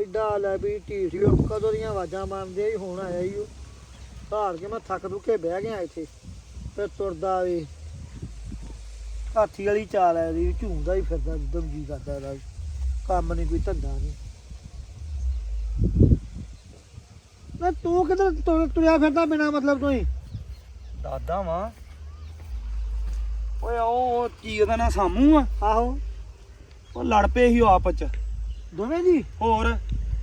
ਐਡਾ ਲੈ ਵੀ ਢੀਠ ਉਹ ਕਦੋਂ ਦੀਆਂ ਆਵਾਜ਼ਾਂ ਮਾਰਦੇ ਹੀ ਹੁਣ ਆਇਆ ਹੀ ਉਹ। ਹਾਰ ਕੇ ਮੈਂ ਥੱਕ ਦੁੱਕੇ ਬਹਿ ਗਿਆ ਇੱਥੇ ਤੇ ਤੁਰਦਾ ਵੀ। ਹਾਥੀ ਵਾਲੀ ਚਾਲ ਹੈ ਦੀ ਝੂੰਦਾ ਹੀ ਫਿਰਦਾ ਦਮ ਜੀ ਕਰਦਾ ਇਹਦਾ। ਕੰਮ ਨਹੀਂ ਕੋਈ ਧੰਦਾ ਨਹੀਂ ਨਾ ਤੂੰ ਕਿਧਰ ਤੁਰ- ਤੁਰਿਆ ਫਿਰਦਾ ਬਿਨਾ ਮਤਲਬ ਤੋਂ ਹੀ ਦਾਦਾ ਵਾਂ। ਓਏ ਉਹ ਕੀ ਉਹਦਾ ਨਾਂ ਸਾਮੂ ਆ। ਆਹੋ। ਉਹ ਲੜ ਪਏ ਸੀ ਉਹ ਆਪਸ ਚ। ਦੋਵੇਂ ਜੀ? ਹੋਰ।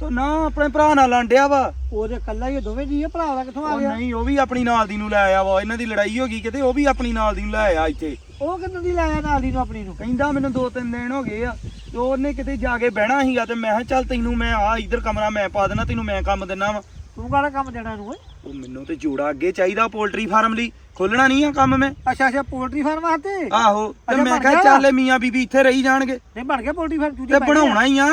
ਤੋ ਨਾ ਆਪਣੇ ਭਰਾ ਨਾਲ ਲੰਡਿਆ ਵਾ। ਉਹਦੇ ਕੱਲਾ ਹੀ ਆ, ਦੋਵੇਂ ਜੀ ਆ ਭਰਾ ਦਾ ਕਿੱਥੋਂ ਆ ਉਹ ਗਿਆ? ਨਹੀਂ ਉਹ ਵੀ ਆਪਣੀ ਨਾਲ ਦੀ ਨੂੰ ਲੈ ਆਇਆ ਵਾ। ਇਹਨਾਂ ਦੀ ਲੜਾਈ ਹੋ ਗਈ ਕਿਤੇ ਉਹ ਵੀ ਆਪਣੀ ਨਾਲ ਦੀ ਨੂੰ ਲੈ ਆਇਆ ਇੱਥੇ। ਉਹ ਕਿੱਦਾਂ ਦੀ ਲਾਇਆ ਨਾਲ ਦੀ ਨੂੰ ਆਪਣੀ ਨੂੰ? ਕਹਿੰਦਾ ਮੈਨੂੰ ਦੋ ਤਿੰਨ ਦਿਨ ਹੋ ਗਏ ਆ ਤੇ ਉਹਨੇ ਕਿਤੇ ਜਾ ਕੇ ਬਹਿਣਾ ਸੀਗਾ ਤੇ ਮੈਂ ਕਿਹਾ ਚੱਲ ਤੈਨੂੰ ਮੈਂ ਆ ਇੱਧਰ ਕਮਰਾ ਮੈਂ ਪਾ ਦੇਣਾ ਤੈਨੂੰ ਮੈਂ ਕੰਮ ਦਿੰਨਾ ਵਾ। ਤੂੰ ਕਾਹਦਾ ਕੰਮ ਦੇਣਾ ਇਹਨੂੰ ਓਏ? ਉਹ ਮੈਨੂੰ ਤੇ ਜੋੜਾ ਅੱਗੇ ਚਾਹੀਦਾ ਪੋਲਟਰੀ ਫਾਰਮ ਲਈ। ਖੋਲਣਾ ਨਹੀਂ ਆ ਕੰਮ ਮੈਂ। ਅੱਛਾ ਅੱਛਾ ਪੋਲਟਰੀ ਫਾਰਮ ਵਾਸਤੇ? ਆਹੋ ਤੇ ਅੱਛਾ, ਮੈਂ ਬਣ ਕਿਹਾ ਗਿਆ? ਚੱਲ ਮੀਆਂ ਬੀਬੀ ਇੱਥੇ ਰਹੀ ਜਾਣਗੇ। ਨਹੀਂ ਬਣ ਗਿਆ ਪੋਲਟਰੀ ਫਾਰਮ ਤੂੰ ਤੇ ਬਣਾਉਣਾ ਹੀ ਆ।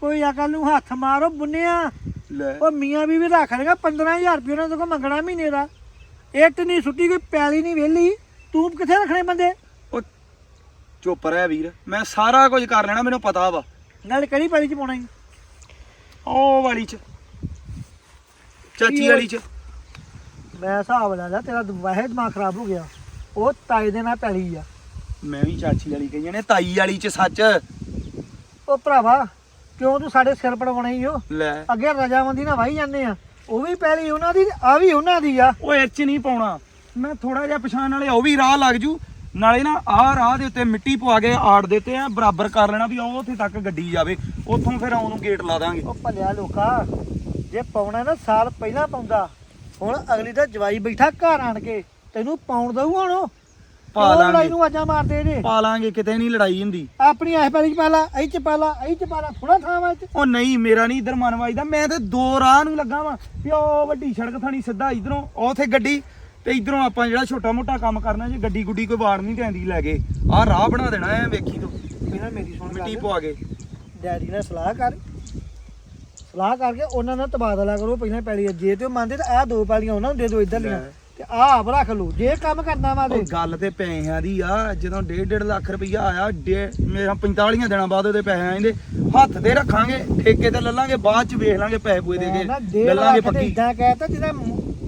ਕੋਈ ਅਕਲ ਨੂੰ ਹੱਥ ਮਾਰੋ ਬੁੰਨਿਆ। ਲੈ। ਉਹ ਮੀਆਂ ਵੀ ਵੀ ਰੱਖ ਲੇਗਾ 15000 ਰੁਪਏ ਉਹਨਾਂ ਤੋਂ ਮੰਗਣਾ ਮਹੀਨੇ ਦਾ। ਇੱਟ ਨਹੀਂ ਸੁੱਟੀ ਕੋਈ ਪੈਲੀ ਨਹੀਂ ਵਿਹਲੀ। ਤੂੰ ਕਿੱਥੇ ਰੱਖਣੇ ਬੰਦੇ? ਉਹ ਚੁੱਪ ਰਹਿ ਵੀਰ ਮੈਂ ਸਾਰਾ ਕੁਝ ਕਰ ਲੈਣਾ ਮੈਨੂੰ ਪਤਾ ਵਾ। ਨਾਲ ਕਿਹੜੀ ਪੈਲੀ ਚ ਪਾਉਣਾ ਈ? ਉਹ ਵਾਲੀ ਚ ਚਾਚੀ ਵਾਲੀ ਚ। ਮੈਂ ਹਿਸਾਬ ਲਾ ਲਿਆ ਤੇਰਾ ਵਾਹਿਦ ਦਿਮਾਗ ਖਰਾਬ ਹੋ ਗਿਆ। ਉਹ ਤਾਏ ਦੇ ਨਾਲ ਪੈਲੀ ਆ। ਮੈਂ ਵੀ ਚਾਚੀ ਵਾਲੀ ਕਹੀ ਨੇ ਤਾਈ ਵਾਲੀ ਚ ਸੱਚ। ਉਹ ਭਰਾਵਾ ਕਿਉਂ ਤੂੰ ਸਾਡੇ ਸਿਰ ਪੜਵਾਉਣਾ ਹੀ ਉਹ ਲੈ। ਅੱਗੇ ਰਜਾਮੰਦੀ ਨਾਲ ਵਾਹੀ ਜਾਂਦੇ ਆ। ਉਹ ਵੀ ਪੈਲੀ ਉਹਨਾਂ ਦੀ ਆ ਵੀ ਉਹਨਾਂ ਦੀ ਆ। ਉਹ ਇਹ ਚ ਨਹੀਂ ਪਾਉਣਾ। ਮੈਂ ਥੋੜਾ ਜਿਹਾ ਪਛਾਣ ਵਾਲੇ ਉਹ ਵੀ ਰਾਹ ਲੱਗ ਜੂ। ਨਾਲੇ ਨਾ ਆਹ ਰਾਹ ਦੇ ਉੱਤੇ ਮਿੱਟੀ ਪਵਾ ਕੇ ਆੜ ਦਿੱਤੇ ਆ ਬਰਾਬਰ ਕਰ ਲੈਣਾ ਵੀ ਉਹ ਉੱਥੇ ਤੱਕ ਗੱਡੀ ਜਾਵੇ। ਉੱਥੋਂ ਫਿਰ ਆਉਣ ਨੂੰ ਗੇਟ ਲਾ ਦਾਂਗੇ। ਉਹ ਭਲਿਆ ਲੋਕਾ ਜੇ ਪਾਉਣਾ ਨਾ ਸਾਲ ਪਹਿਲਾਂ ਪਾਉਂਦਾ ਹੁਣ ਅਗਲੀ ਦਾ ਜਵਾਈ ਬੈਠਾ ਘਰ ਆਣ ਕੇ ਤੈਨੂੰ ਪਾਉਣ ਦਊ ਹੁਣ ਪਾ ਕਿਉਂ ਲਾਂਗੇ। ਲੜਾਈ ਨੂੰ ਆਜਾਂ ਮਾਰਦੇ ਜੇ ਪਾ ਲਾਂਗੇ ਕਿਤੇ ਨਹੀਂ ਲੜਾਈ ਹੁੰਦੀ। ਆਪਣੀ ਐਸ ਪੈਲੀ ਚ ਪਾ ਲਾ ਇਹ ਚ ਪਾ ਲਾ ਇਹ ਚ ਪਾ ਲਾ ਥੋੜਾ ਥਾਂ ਵਾ ਇਹ ਚ। ਉਹ ਨਹੀਂ ਮੇਰਾ ਨਹੀਂ ਇਧਰ ਮਨ ਵੱਜਦਾ। ਮੈਂ ਤੇ ਦੋ ਰਾਹ ਨੂੰ ਲੱਗਾ ਵਾਂ ਵੀ ਉਹ ਵੱਡੀ ਸੜਕ ਥਾਣੀ ਸਿੱਧਾ ਇਧਰੋਂ ਉਥੇ ਗੱਡੀ ਤੇ ਇਧਰੋਂ ਆਪਾਂ ਜਿਹੜਾ ਛੋਟਾ ਮੋਟਾ ਕੰਮ ਕਰਨਾ ਜੇ ਗੱਡੀ ਗੁੱਡੀ ਕੋਈ ਵਾੜ ਨਹੀਂ ਪੈਂਦੀ ਲੈ ਕੇ। ਆਹ ਰਾਹ ਬਣਾ ਦੇਣਾ ਐ ਵੇਖੀ ਤੂੰ। ਇਹਨਾਂ ਮੇਰੀ ਸੁਣ ਮਿੱਟੀ ਗੱਲ। ਪਵਾ ਕੇ। ਡੈਡੀ ਨਾਲ ਸਲਾਹ ਕਰ। ਸਲਾਹ ਕਰਕੇ ਉਹਨਾਂ ਨਾਲ ਤਬਾਦਲਾ ਕਰੋ। ਪਹਿਲਾਂ ਪੈਲੀ ਜੇ ਤੇ ਉਹ ਮੰਨਦੇ ਤਾਂ ਆਹ ਦੋ ਪੈਲੀਆਂ ਉਹਨਾਂ ਨੂੰ ਦੇ ਦਿਓ ਇੱਧਰ ਲੀਆਂ ਲੈ। ਤੇ ਆਹ ਆਪ ਰੱਖ ਲਓ ਜੇ ਕੰਮ ਕਰਨਾ ਵਾ ਉਹ ਤੇ ਗੱਲ ਤੇ ਪੈਸਿਆਂ ਦੀ ਆ ਜਦੋਂ 1.5 ਲੱਖ ਰੁਪਈਆ ਆਇਆ ਡੇ- ਮੇਰਾ 45 ਦਿਨਾਂ ਬਾਅਦ ਉਹਦੇ ਪੈਸੇ ਆਏਂਦੇ ਹੱਥ ਤੇ ਰੱਖਾਂਗੇ ਠੇਕੇ ਤੇ ਲੱਲਾਂਗੇ ਬਾਅਦ ਚ ਵੇਖ ਲਾਂਗੇ ਪੈਸੇ ਪੂਏ ਦੇ ਮੈਂ ਨਾ ਕੇ ਡੇਢ ਲੱਲਾਂਗੇ ਲੱਖ ਤੇ ਪੱਕੀ। ਇਦਾਂ ਕਹਿਤਾ ਜਿਹਦਾ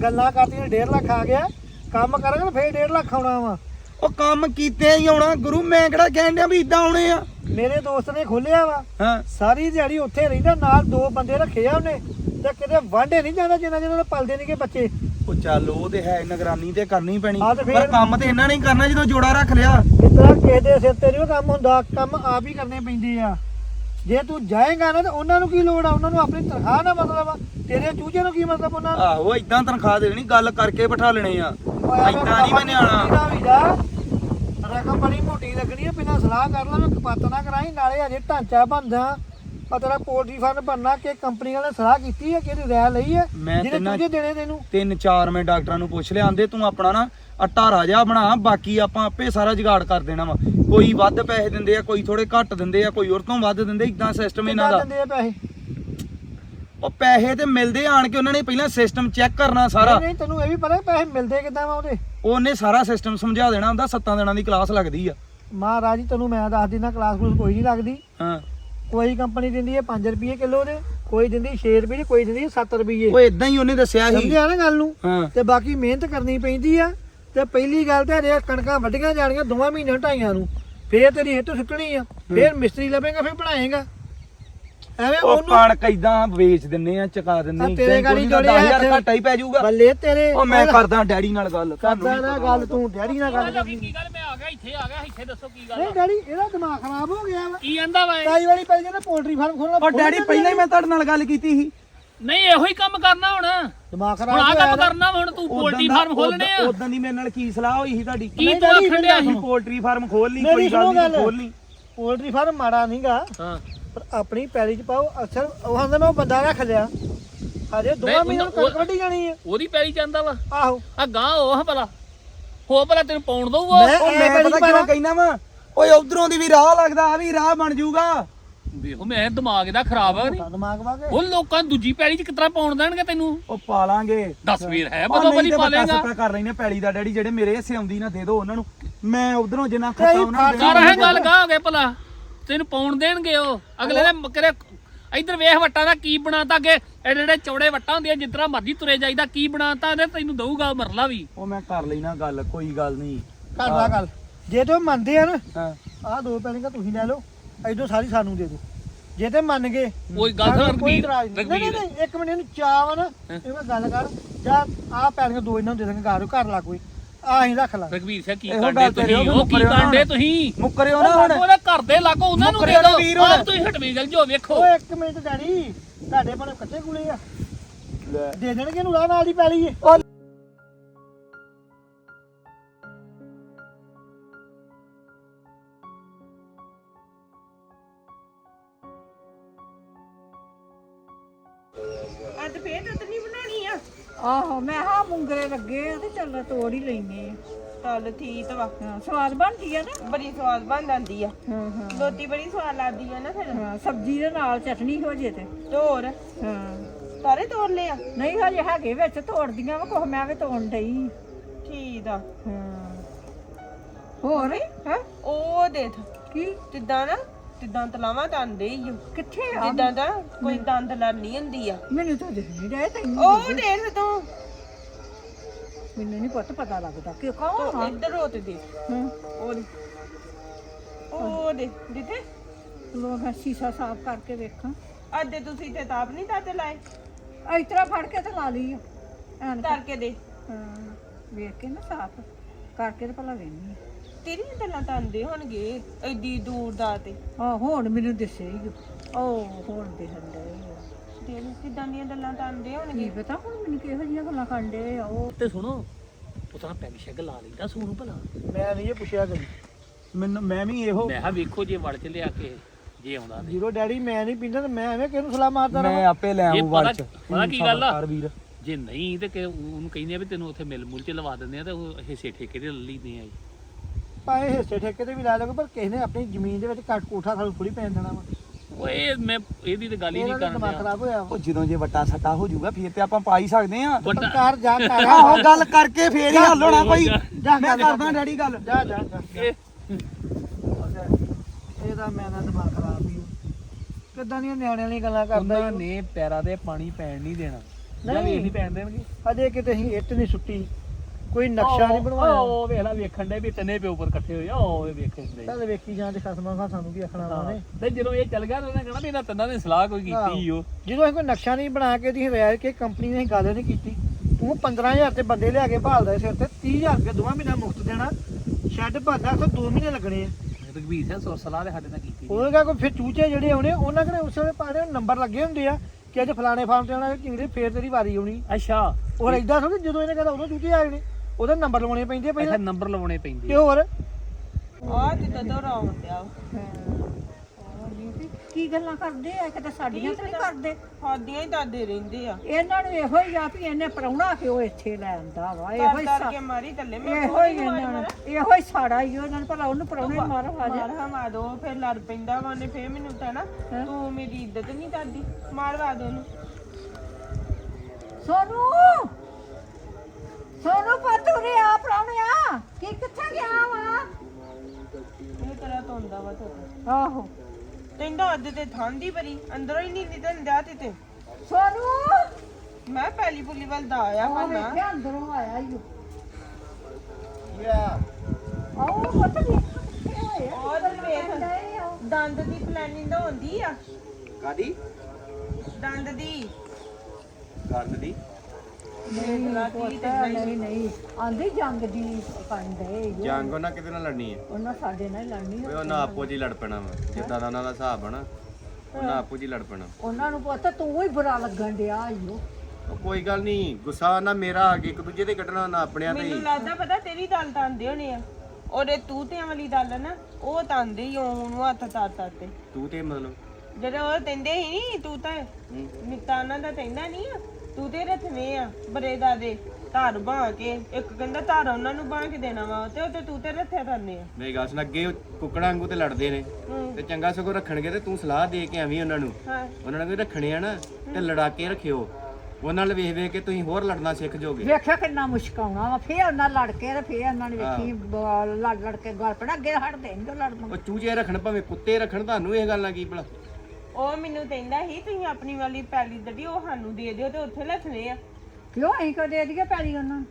ਗੱਲਾਂ ਕਰਦੀਆਂ 1.5 ਲੱਖ ਆ ਗਿਆ ਕੰਮ ਕਰਾਂਗੇ ਫੇਰ 1.5 ਲੱਖ ਆਉਣਾ ਵਾ। ਉਹ ਕੰਮ ਕੀਤੇ ਹੀ ਆਉਣਾ ਗੁਰੂ ਮੈਂ ਕਿਹੜਾ ਕਹਿਣ ਡਿਆ ਵੀ ਇਦਾਂ ਆਉਣੇ ਆ? ਮੇਰੇ ਦੋਸਤ ਨੇ ਖੋਲਿਆ ਵਾ। ਹਾਂ। ਸਾਰੀ ਦਿਹਾੜੀ ਉੱਥੇ ਰਹਿੰਦਾ ਨਾਲ ਦੋ ਬੰਦੇ ਰੱਖੇ ਆ ਉਹਨੇ ਤੇ ਕਿਤੇ ਵਾਂਢੇ ਨਹੀਂ ਜਾਂਦਾ ਜਿੰਨਾ ਜਿਹਨਾਂ ਦੇ ਪਲਦੇ ਨਹੀਂਗੇ ਬੱਚੇ। ਉਹ ਚੱਲ ਉਹ ਤੇ ਹੈ ਨਿਗਰਾਨੀ ਤੇ ਕਰਨੀ ਪੈਣੀ। ਹਾਂ ਤੇ ਫਿਰ- ਪਰ ਕੰਮ ਤੇ ਇਹਨਾਂ ਨੇ ਹੀ ਕਰਨਾ ਜਦੋਂ ਜੋੜਾ ਰੱਖ ਲਿਆ। ਇਤਨਾ ਕਿਸੇ ਦੇ ਸਿਰ ਤੇ ਨਹੀਂ ਕੰਮ ਹੁੰਦਾ ਕੰਮ ਆਪ ਹੀ ਕਰਨੇ ਪੈਂਦੇ ਆ। ਜੇ ਤੂੰ ਜਾਏਗਾ ਨਾ ਤਾਂ ਉਹਨਾਂ ਨੂੰ ਕੀ ਲੋੜ ਆ? ਉਹਨਾਂ ਨੂੰ ਆਪਣੀ ਤਨਖਾਹ ਨਾਲ ਮਤਲਬ ਆ। ਤੇਰੇ ਚੂਚੇ ਨੂੰ ਕੀ ਮਤਲਬ ਉਹਨਾਂ ਨੂੰ? ਆਹੋ ਇਦਾਂ ਤਨਖਾਹ ਦੇ ਦੇਣੀ ਗੱਲ ਕਰਕੇ ਬਿਠਾ ਲੈਣੇ ਆ। ਇਦਾਂ ਨਹੀਂ ਮੈਂ ਨਿਆਣਾ। ਵੀ ਜਾ। ਰਕਮ ਬੜੀ ਮੋਟੀ ਲੱਗਣੀ ਹੈ ਬਿਨਾਂ ਸਲਾਹ ਕਰ ਲਾ ਮੈਂ ਕਪੱਤ ਨਾ ਕਰਾਈ ਨਾਲੇ ਅਜੇ ਢਾਂਚਾ ਬੰਦਾ ਆ ਤੇਰਾ ਪੋਲਟਰੀ ਫਾਰਮ ਬਣਨਾ ਕਿ ਕੰਪਨੀ ਵਾਲੇ ਸਲਾਹ ਕੀਤੀ ਹੈ ਕਿ ਇਹਦੀ ਰਾਇ ਲਈ ਹੈ? ਮੈਂ ਜਿਹਨੇ ਤਿੰਨਾਂ- ਚੂਚੇ ਦੇਣੇ ਤੈਨੂੰ? ਤਿੰਨ ਚਾਰ ਮੈਂ ਡਾਕਟਰਾਂ ਨੂੰ ਪੁੱਛ ਲਿਆ ਆਂਦੇ ਤੂੰ ਆਪਣਾ ਨਾ ਅਟਾ ਰਾਜਾ ਬਣਾ ਬਾਕੀ ਆਪਾਂ ਆਪੇ ਸਾਰਾ ਜੁਗਾੜ ਕਰ ਦੇਣਾ ਵਾ। ਕੋਈ ਵੱਧ ਪੈਸੇ ਦਿੰਦੇ ਆ ਕੋਈ ਥੋੜੇ ਘੱਟ ਦਿੰਦੇ ਆ ਕੋਈ ਹੋਰ ਤੋਂ ਵੱਧ ਦਿੰਦੇ ਇਦਾਂ ਸਿਸਟਮ ਇਹਨਾਂ ਦਾ। ਦਿੰਦੇ ਆ ਪੈਸੇ? ਉਹ ਪੈਸੇ ਤੇ ਮਿਲਦੇ ਆਣ ਕੇ ਉਹਨਾਂ ਨੇ ਪਹਿਲਾਂ ਸਿਸਟਮ ਚੈੱਕ ਕਰਨਾ ਸਾਰਾ। ਨਹੀਂ, ਨਹੀਂ ਤੈਨੂੰ ਇਹ ਵੀ ਪਤਾ ਪੈਸੇ ਮਿਲਦੇ ਕਿੱਦਾਂ ਵਾ ਉਹਦੇ? ਉਹਨੇ ਸਾਰਾ ਸਿਸਟਮ ਸਮਝਾ ਦੇਣਾ ਹੁੰਦਾ ਸੱਤਾਂ ਦਿਨਾਂ ਦੀ ਕਲਾਸ ਲੱਗਦੀ ਆ। ਮਹਾਰਾਜ ਜੀ ਤੈਨੂੰ ਮੈਂ ਦੱਸ ਦਿੰਦਾ ਕਲਾਸ ਕਲੂਸ ਕੋਈ ਨਹੀਂ ਲੱਗਦੀ। ਹਾਂ। ਕੋਈ ਕੰਪਨੀ ਦਿੰਦੀ ਹੈ 5 ਰੁਪਏ ਕਿਲੋ ਦੇ ਕੋਈ ਦਿੰਦੀ 6 ਰੁਪਏ ਦੀ ਕੋਈ ਦਿੰਦੀ 7 ਰੁਪਏ। ਉਹ ਇਦਾਂ ਹੀ ਉਹਨੇ ਦੱਸਿਆ ਸੀ। ਸਮਝਿਆ ਨਾ ਗੱਲ ਨੂੰ? ਤੇ ਬਾਕੀ ਮਿਹਨਤ ਕਰਨੀ ਪੈਂਦੀ ਆ ਤੇ ਪਹਿਲੀ ਗੱਲ ਤੇ ਰੇ ਕਣਕਾਂ ਵੱਢੀਆਂ ਜਾਣੀਆਂ ਦੋਵਾਂ ਮਹੀਨਿਆਂ ਢਾਈਆਂ ਨੂੰ ਫੇਰ ਤੇਰੀ ਹਿੱਟ ਸੁੱਟਣੀ ਆ ਫੇਰ ਮਿਸਤਰੀ ਲੱਭੇਗਾ ਫੇਰ ਬਣਾਏਗਾ। ਐਵੇਂ ਉਹ ਉਹਨੂੰ ਕਣਕ ਇਦਾਂ ਵੇਚ ਦਿੰਨੇ ਆ ਚੁਕਾ ਦਿੰਨੇ ਆ ਆ ਤੇਰੇ ਗਾੜੀ ਜੋੜੇ ਹੱਥ। ਘਾਟਾ ਹੀ ਪੈ ਜਾਊਗਾ। ਬੱਲੇ ਤੇਰੇ ਉਹ ਮੈਂ ਕਰਦਾ ਡੈਡੀ ਨਾਲ ਗੱਲ ਕਰਦਾ ਨੀ ਗੱਲ ਤੂੰ ਡੈਡੀ ਨਾਲ ਗੱਲ ਕਰਨੀ। ਕੀ ਗੱਲ ਮੈਂ ਆ ਗਿਆ ਇੱਥੇ ਆ ਗਿਆ ਇੱਥੇ ਦੱਸੋ ਕੀ ਗੱਲ ਨਹੀਂ ਡੈਡੀ ਇਹਦਾ ਦਿਮਾਗ ਖਰਾਬ ਹੋ ਗਿਆ ਵਾ। ਕੀ ਕਹਿੰਦਾ ਵਾ? ਤਾਈ ਵਾਲੀ ਪੈ ਜਾਂਦਾ ਪੋਲਟਰੀ ਫਾਰਮ ਖੋਲਣਾ ਉਹ ਡੈਡੀ ਪਹਿਲਾਂ ਹੀ ਮੈਂ ਤੁਹਾਡੇ ਨਾਲ ਗੱਲ ਕੀਤੀ ਸੀ। ਨਹੀਂ ਇਹੋ ਹੀ ਕੰਮ ਕਰਨਾ ਹੁਣ। ਦਿਮਾਗ ਹੁਣ ਖਰਾਬ ਆ ਹੋਇਆ ਕੰਮ ਨਾ। ਕਰਨਾ ਵਾ, ਹੁਣ ਤੂੰ ਪੋਲਟਰੀ ਫਾਰਮ ਖੋਲਣੇ ਆ। ਉਦੋਂ ਦੀ ਮੇਰੇ ਨਾਲ ਕੀ ਸਲਾਹ ਹੋਈ ਸੀ ਤੁਹਾਡੀ? ਕੀ ਤੂੰ ਆਖਣ ਡਿਆ ਸੀ? ਪੋਲਟਰੀ ਫਾਰਮ ਖੋਲ ਲਈ ਕੋਈ ਗੱਲ ਨਹੀਂ। ਖੋਲ ਲਈ। ਪੋਲਟਰੀ ਫਾਰਮ ਮਾੜਾ ਨਹੀਂਗਾ ਹਾਂ। ਪਰ ਆਪਣੀ ਪੈਲੀ ਚ ਪਾਓ ਅਕਸਰ ਉਹ ਆਂਦਾ ਮੈਂ ਉਹ ਬੰਦਾ ਰੱਖ ਲਿਆ। ਹਜੇ ਦੋਵਾਂ ਨਹੀਂ, ਮਹੀਨਿਆਂ ਨੂੰ ਉਹ- ਕਣਕ ਵੱਢੀ ਜਾਣੀ ਆ। ਉਹਦੀ ਪੈਲੀ ਜਾਂਦਾ ਵਾ। ਆਹੋ। ਆ ਗਾਂ ਉਹ ਭਲਾ। ਹੋ ਭਲਾ ਤੈਨੂੰ ਪਾਉਣ ਦਊਗਾ? ਮੈਂ ਉਹ ਮੈਂ ਪੈਲੀ ਪਤਾ ਕਿਉਂ ਪਾਣਾ ਕਹਿਣਾ ਵਾ। ਓਏ ਉਧਰੋਂ ਦੀ ਵੀ ਰਾਹ ਲੱਗਦਾ ਆ ਵੀ ਰਾਹ ਬਣ ਜਾਊਗਾ। ਵੇਖੋ ਮੈਂ ਦਿਮਾਗ ਦਾ ਖਰਾਬ ਆ ਨਹੀਂ ਦਿਮਾਗ ਵਾਗੇ ਉਹ ਲੋਕਾਂ ਨੂੰ ਦੂਜੀ ਪੈਲੀ 'ਚ ਕਿਤਨਾ ਪਾਉਣ ਦੇਣਗੇ ਤੈਨੂੰ? ਉਹ ਪਾ ਲਾਂਗੇ। ਦੱਸ ਵੀਰ ਹੈ ਉਹ ਬਦੋ ਨਹੀਂ ਬਦੀ ਤੇ ਪਾ ਬੱਤਾ ਲੇਗਾ ਸੱਤਾ ਕਰ ਲੈਨੇ ਪੈਲੀ ਦਾ ਡੈਡੀ ਜਿਹੜੇ ਮੇਰੇ ਹਿੱਸੇ ਆਉਂਦੀ ਨਾ ਦੇ ਦਿਓ ਉਹਨਾਂ ਨੂੰ। ਮੈਂ ਉਧਰੋਂ ਜਿੰਨਾ ਖੱਤਾ ਉਹਨਾਂ ਨੂੰ ਕਰ ਦੇਣਾ। ਹੈ ਗੱਲ ਗਏ ਭਲਾ। ਤੈਨੂੰ ਪਾਉਣ ਦੇਣਗੇ ਉਹ। ਅਗਲੇ ਨੇ ਕਰੇ ਇੱਧਰ ਵੇਖ ਵੱਟਾਂ ਦਾ ਕੀ ਬਣਾਤਾ ਅੱਗੇ। ਐਡੇ ਐਡੇ ਚੌੜੇ ਵੱਟਾਂ ਹੁੰਦੀਆਂ ਜਿਸ ਤਰ੍ਹਾਂ ਮਰਜ਼ੀ ਤੁਰੇ ਜਾਈਦਾ ਕੀ ਬਣਾਤਾ ਇਹਨੇ ਤੈਨੂੰ ਦਊਗਾ ਮਰਲਾ ਵੀ। ਉਹ ਮੈਂ ਕਰ ਲੈਣਾ ਗੱਲ ਕੋਈ ਗੱਲ ਨਹੀਂ। ਕਰਦਾ ਗੱਲ। ਜੇ ਤੇ ਮੰਨਦੇ ਆ ਨਾ ਹਾਂ। ਆਹ ਦੋ ਪੈਣੀਆਂ ਤੁਸੀਂ ਲੈ ਲਓ ਐਦੋਂ ਸਾਰੀ ਸਾਨੂੰ ਦੇ ਦਿਓ। ਜੇ ਤੇ ਮੰਨ ਗਏ ਕੋਈ ਗੱਲ ਸਾਨੂੰ ਕੋਈ ਇਤਰਾਜ਼ ਨਹੀਂ। ਨਹੀਂ ਇੱਕ ਮਿੰਟ ਇਹਨੂੰ ਚਾਹ ਵਾ ਨਾ ਇਹ ਮੈਂ ਗੱਲ ਕਰ। ਜਾਂ ਆਹ ਪੈਣੀਆਂ ਦੋ ਇਹਨਾਂ ਨੂੰ ਦੇ ਦਾਂਗੇ ਘਰ ਘਰ ਲਾ ਕੋਈ। ਆਹ ਰੱਖ ਲਾ। ਰਘਵੀਰ ਸਿੰਘ ਕੀ ਇਹੋ ਕਾਂਡੇ ਗੱਲ ਤੇਰੀ ਤੁਸੀਂ? ਉਹ ਉਹ ਕੀ ਮੁੱਕਰਿਓ ਨਾ ਕਾਂਡੇ ਹੁਣ। ਤੁਸੀਂ? ਮੁੱਕਰਿਓ ਨਾ ਹੁਣ ਉਹਦੇ ਘਰ ਦੇ ਲਾਗੋ ਉਹਨਾਂ ਨੂੰ ਦੇ ਮੁੱਕਰਿਓ ਨਾ ਦਿਓ। ਵੀਰ ਹੁਣ। ਆਪ ਤੁਸੀਂ ਹਟਵੀਂ ਗੱਲ ਜੋ ਵੇਖੋ। ਓਏ ਇੱਕ ਮਿੰਟ ਡੈਡੀ ਤੁਹਾਡੇ ਬਣੇ ਕੱਚੇ ਗੁਲੇ ਆ। ਦੇ ਦੇਣਗੇ ਇਹਨੂੰ ਰਾਹ ਨਾਲ ਹੀ ਪੈਲੀ ਏ ਅੱਜ ਫੇਰ ਤਤਨੀ ਬਣਾਉਣੀ ਆ ਆਹੋ ਮੈਂ ਹਾਂ ਮੁੰਗਰੇ ਲੱਗੇ ਆ ਤੇ ਚੱਲ ਤੋੜ ਹੀ ਲੈਨੇ ਆ। ਚੱਲ ਠੀਕ ਵਾ ਹਾਂ ਸਵਾਦ ਬਣਦੀ ਆ ਨਾ? ਬੜੀ ਸਵਾਦ ਬਣ ਜਾਂਦੀ ਆ। ਹਾਂ ਹਾਂ। ਰੋਟੀ ਬੜੀ ਸਵਾਦ ਲੱਗਦੀ ਆ ਨਾ ਫਿਰ। ਹਾਂ ਸਬਜ਼ੀ ਦੇ ਨਾਲ ਚਟਨੀ ਹੋ ਜੇ ਤੇ। ਤੋਰ। ਹਾਂ। ਸਾਰੇ ਤੋੜ ਲਿਆ ਨਹੀਂ ਹਜੇ ਹੈਗੇ ਵਿੱਚ ਤੋੜਦੀਆਂ ਵਾ ਕੁਛ ਮੈਂ ਵੀ ਤੋੜਨ ਡਈ। ਠੀਕ ਆ। ਹਾਂ। ਹੋਰ? ਹੈ? ਉਹ ਦੇਖ। ਕੀ? ਤਿੱਦਾਂ ਨਾ ਤਿੱਦਾਂ ਤਲਾਵਾਂ ਦੰਦੇ ਹੀ। ਕਿੱਥੇ ਆ? ਜਿੱਦਾਂ ਦਾ ਕੋਈ ਦੰਦ ਲੜਨੀ ਹੁੰਦੀ ਆ। ਮੈਨੂੰ ਤਾਂ ਦਿਖ ਨਹੀਂ ਰਿਹਾ ਤੈਨੂੰ ਉਹ ਦੇਖ ਤੂੰ। ਮੈਨੂੰ ਨਹੀਂ ਪੁੱਤ ਪਤਾ ਲੱਗਦਾ ਕਿ ਕੌਣ ਤੂੰ ਆ। ਇੱਧਰ ਹੋ ਤੇ ਦੇਖ। ਹਾਂ। ਉਹ ਦੇਖ। ਉਹ ਦੇ ਦਿੱਤੇ ਲੋ ਮੈਂ ਸ਼ੀਸ਼ਾ ਸਾਫ਼ ਕਰਕੇ ਵੇਖਾਂ। ਅੱਦੇ ਤੁਸੀਂ ਤੇ ਤਾਪ ਨਹੀਂ ਤਾਤੇ ਲਾਏ। ਇਸ ਤਰ੍ਹਾਂ ਫੜ ਕੇ ਤੇ ਲਾ ਲਈ ਐਨ ਕਰਕੇ ਦੇ। ਹਾਂ ਵੇਖ ਕੇ ਨਾ ਸਾਫ਼। ਕਰਕੇ ਤੇ ਭਲਾ ਵੇਖਨੀ ਤੇਰੀਆਂ ਗੱਲਾਂ ਦੰਦੇ ਹੋਣਗੇ ਐਡੀ ਦੂਰ ਦਾ ਤੇ। ਆ ਹੁਣ ਮੈਨੂੰ ਦਿਸੇ ਹੀ ਉਹ ਹੁਣ ਡਏ ਆ ਦੇਖ ਕਿਦਾਂ ਦੀਆਂ ਗੱਲਾਂ ਦੰਦੇ ਹੋਣਗੇ। ਕੀ ਪਤਾ ਹੁਣ ਮੈਨੂੰ ਕਿਹੋ ਜਿਹੀਆਂ ਗੱਲਾਂ ਕਾਂਡੇ ਆ ਉਹ। ਤੇ ਸੁਣੋ ਉਤਰਾ ਪੈਗ ਸ਼ੈਗ ਲਾ ਲਈਦਾ ਸੋਨੂੰ ਭਲਾ। ਮੈਂ ਨਹੀਂ ਇਹ ਪੁੱਛਿਆ ਕਦੀ। ਮੈਨੂੰ ਮੈਂ ਵੀ ਇਹੋ ਮੈਂ ਕਿਹਾ ਵੇਖੋ ਜੇ ਵੜ ਚ ਲਿਆ ਕੇ ਜੇ ਆਉਂਦਾ ਤੇ। ਜੀਰੋ ਡੈਡੀ ਮੈਂ ਨਹੀਂ ਪੀਂਦਾ ਤੇ ਮੈਂ ਐਵੇਂ ਕਿਹਨੂੰ ਸਲਾਹ ਮਾਰਦਾ ਮੈਂ ਰਹਾਂ ਆਪੇ ਲੈ ਇਹ ਆਉਂ ਪਤਾ- ਵੱਲ ਚ। ਪਤਾ ਕੀ ਗੱਲ ਆ? ਕਰ ਵੀਰ। ਜੇ ਨਹੀਂ ਤੇ ਕਿ ਉਹਨੂੰ ਕਹਿੰਦੇ ਆ ਵੀ ਤੈਨੂੰ ਉੱਥੇ ਮਿਲ ਮੁਲ ਚ ਲਵਾ ਦਿੰਦੇ ਆ ਤੇ ਉਹ ਹਿੱਸੇ ਠੇਕੇ ਤੇ ਲੈ ਲੈਂਦੇ ਆ ਜੀ। ਭਾਵੇਂ ਹਿੱਸੇ ਠੇਕੇ ਤੇ ਵੀ ਲੈ ਲਓਗੇ ਪਰ ਕਿਸੇ ਨੇ ਆਪਣੀ ਜ਼ਮੀਨ ਦੇ ਵਿੱਚ ਕੱਟ ਕੋਠਾ ਸਾਨੂੰ ਥੋੜੀ ਪੈਣ ਦੇਣਾ ਵਾ। ਓਏ ਮੈਂ ਇਹਦੀ ਤੇ ਗੱਲ ਹੀ ਨਹੀਂ ਇਹਨਾਂ ਦਾ ਦਿਮਾਗ ਖਰਾਬ ਹੋਇਆ ਉਹ ਜਦੋਂ ਜੇ ਵੱਟਾ ਸੱਟਾ ਹੋ ਜਾਊਗਾ ਫਿਰ ਤੇ ਆਪਾਂ ਪਾ ਹੀ ਸਕਦੇ ਆ ਵੱਡਾ ਕਰ ਜਾ ਕਰ ਆਹੋ ਗੱਲ ਕਰਕੇ ਫੇਰ ਹੀ ਹੱਲ ਹੋਣਾ ਜਾ। ਮੈਂ ਗੱਲ ਕਰਦਾ ਡੈਡੀ ਗੱਲ। ਜਾ ਜਾ ਜਾ। ਇਹ ਇਹਦਾ ਮੈਂ ਨਾ ਦਿਮਾਗ ਖਰਾਬ ਹੀ ਕਿੱਦਾਂ ਦੀਆਂ ਨਿਆਣਿਆਂ ਵਾਲੀਆਂ ਗੱਲਾਂ ਕਰਦਾ ਉਹਨਾਂ ਈ ਉਹ। ਨੇ ਪੈਰਾਂ ਦੇ ਪਾਣੀ ਪੈਣ ਨਹੀਂ ਦੇਣਾ। ਜਾਂ ਵੇਖ ਨਹੀਂ ਪੈਣ ਦੇਣਗੇ। ਅਜੇ ਕਿਤੇ ਅਸੀਂ ਇੱਟ ਨਹੀਂ ਸੁੱਟੀ। ਕੋਈ ਨਕਸ਼ਾ ਨਹੀਂ ਬਣਵਾਇਆ। ਉਹ ਵੇਖ ਲੈ ਵੇਖਣ ਦੇ ਵੀ ਤਿੰਨੇ ਪਿਓ ਉੱਪਰ ਇਕੱਠੇ ਹੋਏ ਆ ਉਹ ਵੇਖਣ ਦੇ ਚੱਲ ਵੇਖੀ ਜਾਂ ਤੇ ਖਸਮਾਂ ਖਾ ਸਾਨੂੰ ਕੀ ਆਖਣਾ ਉਹਨੇ ਤੇ ਜਦੋਂ ਇਹ ਚੱਲ ਗਿਆ ਤਾਂ ਉਹਨੇ ਕਹਣਾ ਵੀ ਇਹਨਾਂ ਤਿੰਨਾਂ ਨੇ ਸਲਾਹ ਕੋਈ ਕੀਤੀ ਓ ਜਦੋਂ ਅਸੀਂ ਕੋਈ ਨਕਸ਼ਾ ਨਹੀਂ ਬਣਾ ਕੇ ਦੀ ਰਹਿ ਕੇ ਕੰਪਨੀ ਨੇ ਗੱਲ ਨਹੀਂ ਕੀਤੀ ਤੂੰ 15000 ਤੇ ਬੰਦੇ ਲਿਆ ਕੇ ਭਾਲਦਾ ਸਿਰ ਤੇ 30000 ਰੁਪਏ ਦੋਵਾਂ ਮਹੀਨਾ ਮੁਫਤ ਦੇਣਾ ਸ਼ੈੱਡ ਭਰਦਾ ਤਾਂ 2 ਮਹੀਨੇ ਲੱਗਣੇ ਆ। ਰਘਬੀਰ ਸਿੰਘ ਸੁਰ ਸਲਾਹ ਦੇ ਸਾਡੇ ਨਾਲ ਕੀਤੀ ਕਹਾ ਕੋਈ ਫਿਰ ਚੂਚੇ ਜਿਹੜੇ ਆਉਣੇ ਉਹਨਾਂ ਕੋਲੇ ਉਸ ਵੇਲੇ ਪਾੜੇ ਨੰਬਰ ਲੱਗੇ ਹੁੰਦੇ ਆ ਕਿ ਅੱਜ ਫਲਾਣੇ ਫਾਰਮ ਤੇ ਆਉਣਾ ਕਿੰਗੜੇ ਫੇਰ ਤੇਰੀ ਵਾਰੀ ਆਉਣੀ। ਅੱਛਾ। ਔਰ ਇਦਾਂ ਥੋੜੀ ਜਦੋਂ ਇਹਨੇ ਕਹਿੰਦਾ ਉਦੋਂ ਚੂਚੇ ਆ ਜਾਣੇ। ਉਹਦੇ ਨੰਬਰ ਲਵਾਉਣੇ ਪੈਂਦੇ ਆ ਪਹਿਲਾਂ? ਨੰਬਰ ਲਵਾਉਣੇ ਪੈਂਦੇ ਤੇ ਹੋਰ ਆ ਤੇ ਤਦੋਂ ਰੌਣ ਪਿਆ ਕੀ ਗੱਲਾਂ ਕਰਦੇ ਆ? ਕਿਤੇ ਸਾਡੀਆਂ ਤਾਂ ਨਹੀਂ ਕਰਦੇ। ਖਾਦੀਆਂ ਹੀ ਦਾਦੇ ਰਹਿੰਦੇ ਆ। ਇਹਨਾਂ ਨੂੰ ਇਹੋ ਹੀ ਆ ਵੀ ਇਹਨੇ ਪਰਾਉਣਾ ਕਿਉਂ ਇੱਥੇ ਲੈ ਆਂਦਾ ਵਾ। ਇਹੋ ਹੀ ਕਰਕੇ ਮਾਰੀ ਥੱਲੇ। ਮੈਂ ਇਹੋ ਹੀ ਇਹਨਾਂ ਨੂੰ ਇਹੋ ਹੀ ਸਾੜਾ ਹੀ ਉਹਨਾਂ ਨੂੰ। ਭਲਾ ਉਹਨੂੰ ਪਰਾਉਣੇ ਮਾਰੋ ਆ ਜਾ ਮਾਰ ਹਮਾ ਦੋ ਫਿਰ ਲੜ ਪੈਂਦਾ ਵਾ ਉਹਨੇ ਫੇਰ ਮੈਨੂੰ ਕਹਿਣਾ ਤੂੰ ਮੇਰੀ ਇੱਜ਼ਤ ਨਹੀਂ ਕਰਦੀ। ਮਾਰਵਾ ਦੋ ਉਹਨੂੰ। ਸੋਨੂ! ਸੋਨੂ ਪਤੂਰੇ ਆ ਪਰਾਉਣਿਆ ਕੀ ਕਿੱਥੇ ਗਿਆ ਵਾ? ਇਹ ਤਰ੍ਹਾਂ ਤੋਂਦਾ ਵਾ ਤੋ ਆਹੋ। ਤੈਨੂੰ ਅੱਜ ਤੇ ਠੰਡੀ ਬਰੀ ਅੰਦਰੋਂ ਹੀ ਨਹੀਂ ਨਿਕਲਣ ਦਿਆ ਤੇ ਤੇ। ਸੋਨੂ? ਮੈਂ ਪਹਿਲੀ ਪੁਲੀ ਵੱਲ ਦਾ ਆਇਆ ਉਹ ਹਾਂ ਨਾ ਵੇਖਿਆ ਅੰਦਰੋਂ ਆਇਆ ਈ ਆਓ ਪਤਾ ਨਹੀਂ ਕਿੱਥੇ ਆ ਉਹ ਤੇ ਵੇਖ ਆ। ਦੰਦ ਦੀ ਪਲੈਨਿੰਗ ਹੁੰਦੀ ਆ। ਕਾਦੀ? ਦੰਦ ਦੀ। ਗੰਦ ਦੀ? ਤੇ ਨਹੀਂ ਨਹੀਂ ਆਂਦੀ ਜੰਗ ਦੀ ਕੰਡੇ ਜੰਗ ਉਹਨਾਂ ਕਿਤੇ ਨਾਲ ਲੜਨੀ ਹੈ? ਉਹਨਾਂ ਸਾਡੇ ਨਾਲ ਹੀ ਲੜਨੀ ਓਏ ਉਹਨਾਂ ਆਪੋ ਜੀ ਲੜ ਪੈਣਾ ਵਾ। ਜਿੱਦਾਂ ਦਾ ਉਹਨਾਂ ਦਾ ਹਿਸਾਬ ਬਣਾ ਉਹਨਾਂ ਆਪੋ ਜੀ ਲੜ ਪੈਣਾ। ਉਹਨਾਂ ਨੂੰ ਪਤਾ ਤੂੰ ਹੀ ਬੁਰਾ ਲੱਗਣ ਡਿਆ ਈਓ ਉਹ ਕੋਈ ਗੱਲ ਨਹੀਂ ਗੁੱਸਾ ਨਾ ਮੇਰਾ ਆ ਕੇ ਇੱਕ ਦੂਜੇ ਤੇ ਕੱਢਣਾ ਨਾ ਆਪਣਿਆਂ ਤੇ ਮੈਨੂੰ ਹੀ ਲੱਗਦਾ ਪਤਾ ਤੇਰੀ ਦਲ ਤਾਂਦੇ ਹੋਣੇ ਆ। ਉਹਦੇ ਤੂਤਿਆਂ ਵਾਲੀ ਦਲ ਨਾ ਉਹ ਤਾਂਦੇ ਹੀ ਉਹਨੂੰ ਹੱਥ ਤਾਰ ਤਾਰ ਤੇ। ਤੂੰ ਤੇ ਮਤਲਬ? ਜਦੋਂ ਉਹ ਤੈਂਦੇ ਹੀ ਨਹੀਂ ਤੂੰ ਤਾਂ ਨਿੱਤਾ ਉਹਨਾਂ ਦਾ ਤੈਂਦਾ ਨਹੀਂ ਆ। ਤੂੰ ਤੇ ਰਥਵੇਂ ਆ ਬਰੇਦਾ ਦੇ। ਧਾਰ ਬਾਹ ਕੇ ਇੱਕ ਕਹਿੰਦਾ ਧਾਰ ਉਹਨਾਂ ਨੂੰ ਬਾਹ ਕੇ ਦੇਣਾ ਵਾ ਤੇ ਉਹ ਤੇ ਤੂੰ ਤੇ ਰੱਥਿਆ ਕਰਨੇ ਆ। ਮੇਰੀ ਗੱਲ ਸੁਣ ਅੱਗੇ ਉਹ ਕੁੱਕੜਾਂ ਵਾਂਗੂ ਤੇ ਲੜਦੇ ਨੇ। ਹੂੰ। ਤੇ ਚੰਗਾ ਸਗੋਂ ਰੱਖਣਗੇ ਤੇ ਤੂੰ ਸਲਾਹ ਦੇ ਕੇ ਆਵੀਂ ਉਹਨਾਂ ਨੂੰ। ਹਾਂ। ਉਹਨਾਂ ਨੇ ਵੀ ਰੱਖਣੇ ਆ ਨਾ ਤੇ ਲੜਾ ਕੇ ਰੱਖਿਓ। ਉਹਨਾਂ ਨਾਲ ਵੇਖ ਵੇਖ ਕੇ ਤੁਸੀਂ ਹੋਰ ਲੜਨਾ ਸਿੱਖ ਜਾਓਗੇ। ਵੇਖਿਆ ਕਿੰਨਾ ਮੁਸ਼ਕਾਉਣਾ ਵਾ ਫੇਰ ਉਹਨਾਂ ਲੜ ਕੇ ਤੇ ਫੇਰ ਉਹਨਾਂ ਨੇ ਵੇਖੀ ਬ- ਲੜ ਲੜ ਕੇ ਗੱਲ ਪੜਾ ਅੱਗੇ ਹਟਦੇ ਨਹੀਂ ਲੜਨ ਉਹ ਚੂਜੇ ਰੱਖਣ ਭਾਵੇਂ ਕੁੱਤੇ ਰੱਖਣ ਤੁਹਾਨੂੰ ਇਹ ਗੱਲਾਂ ਕੀ ਭਲਾ? ਉਹ ਮੈਨੂੰ ਕਹਿੰਦਾ ਸੀ ਤੁਸੀਂ ਆਪਣੀ ਵਾਲੀ ਪੈਲੀ ਦੜੀ ਉਹ ਸਾਨੂੰ ਦੇ ਦਿਓ ਤੇ ਉੱਥੇ ਲੱਥਨੇ ਆ। ਕਿਉਂ? ਅਸੀਂ ਕੋ ਦੇ ਦਈਏ ਪੈਲੀ ਉਹਨਾਂ ਨੂੰ?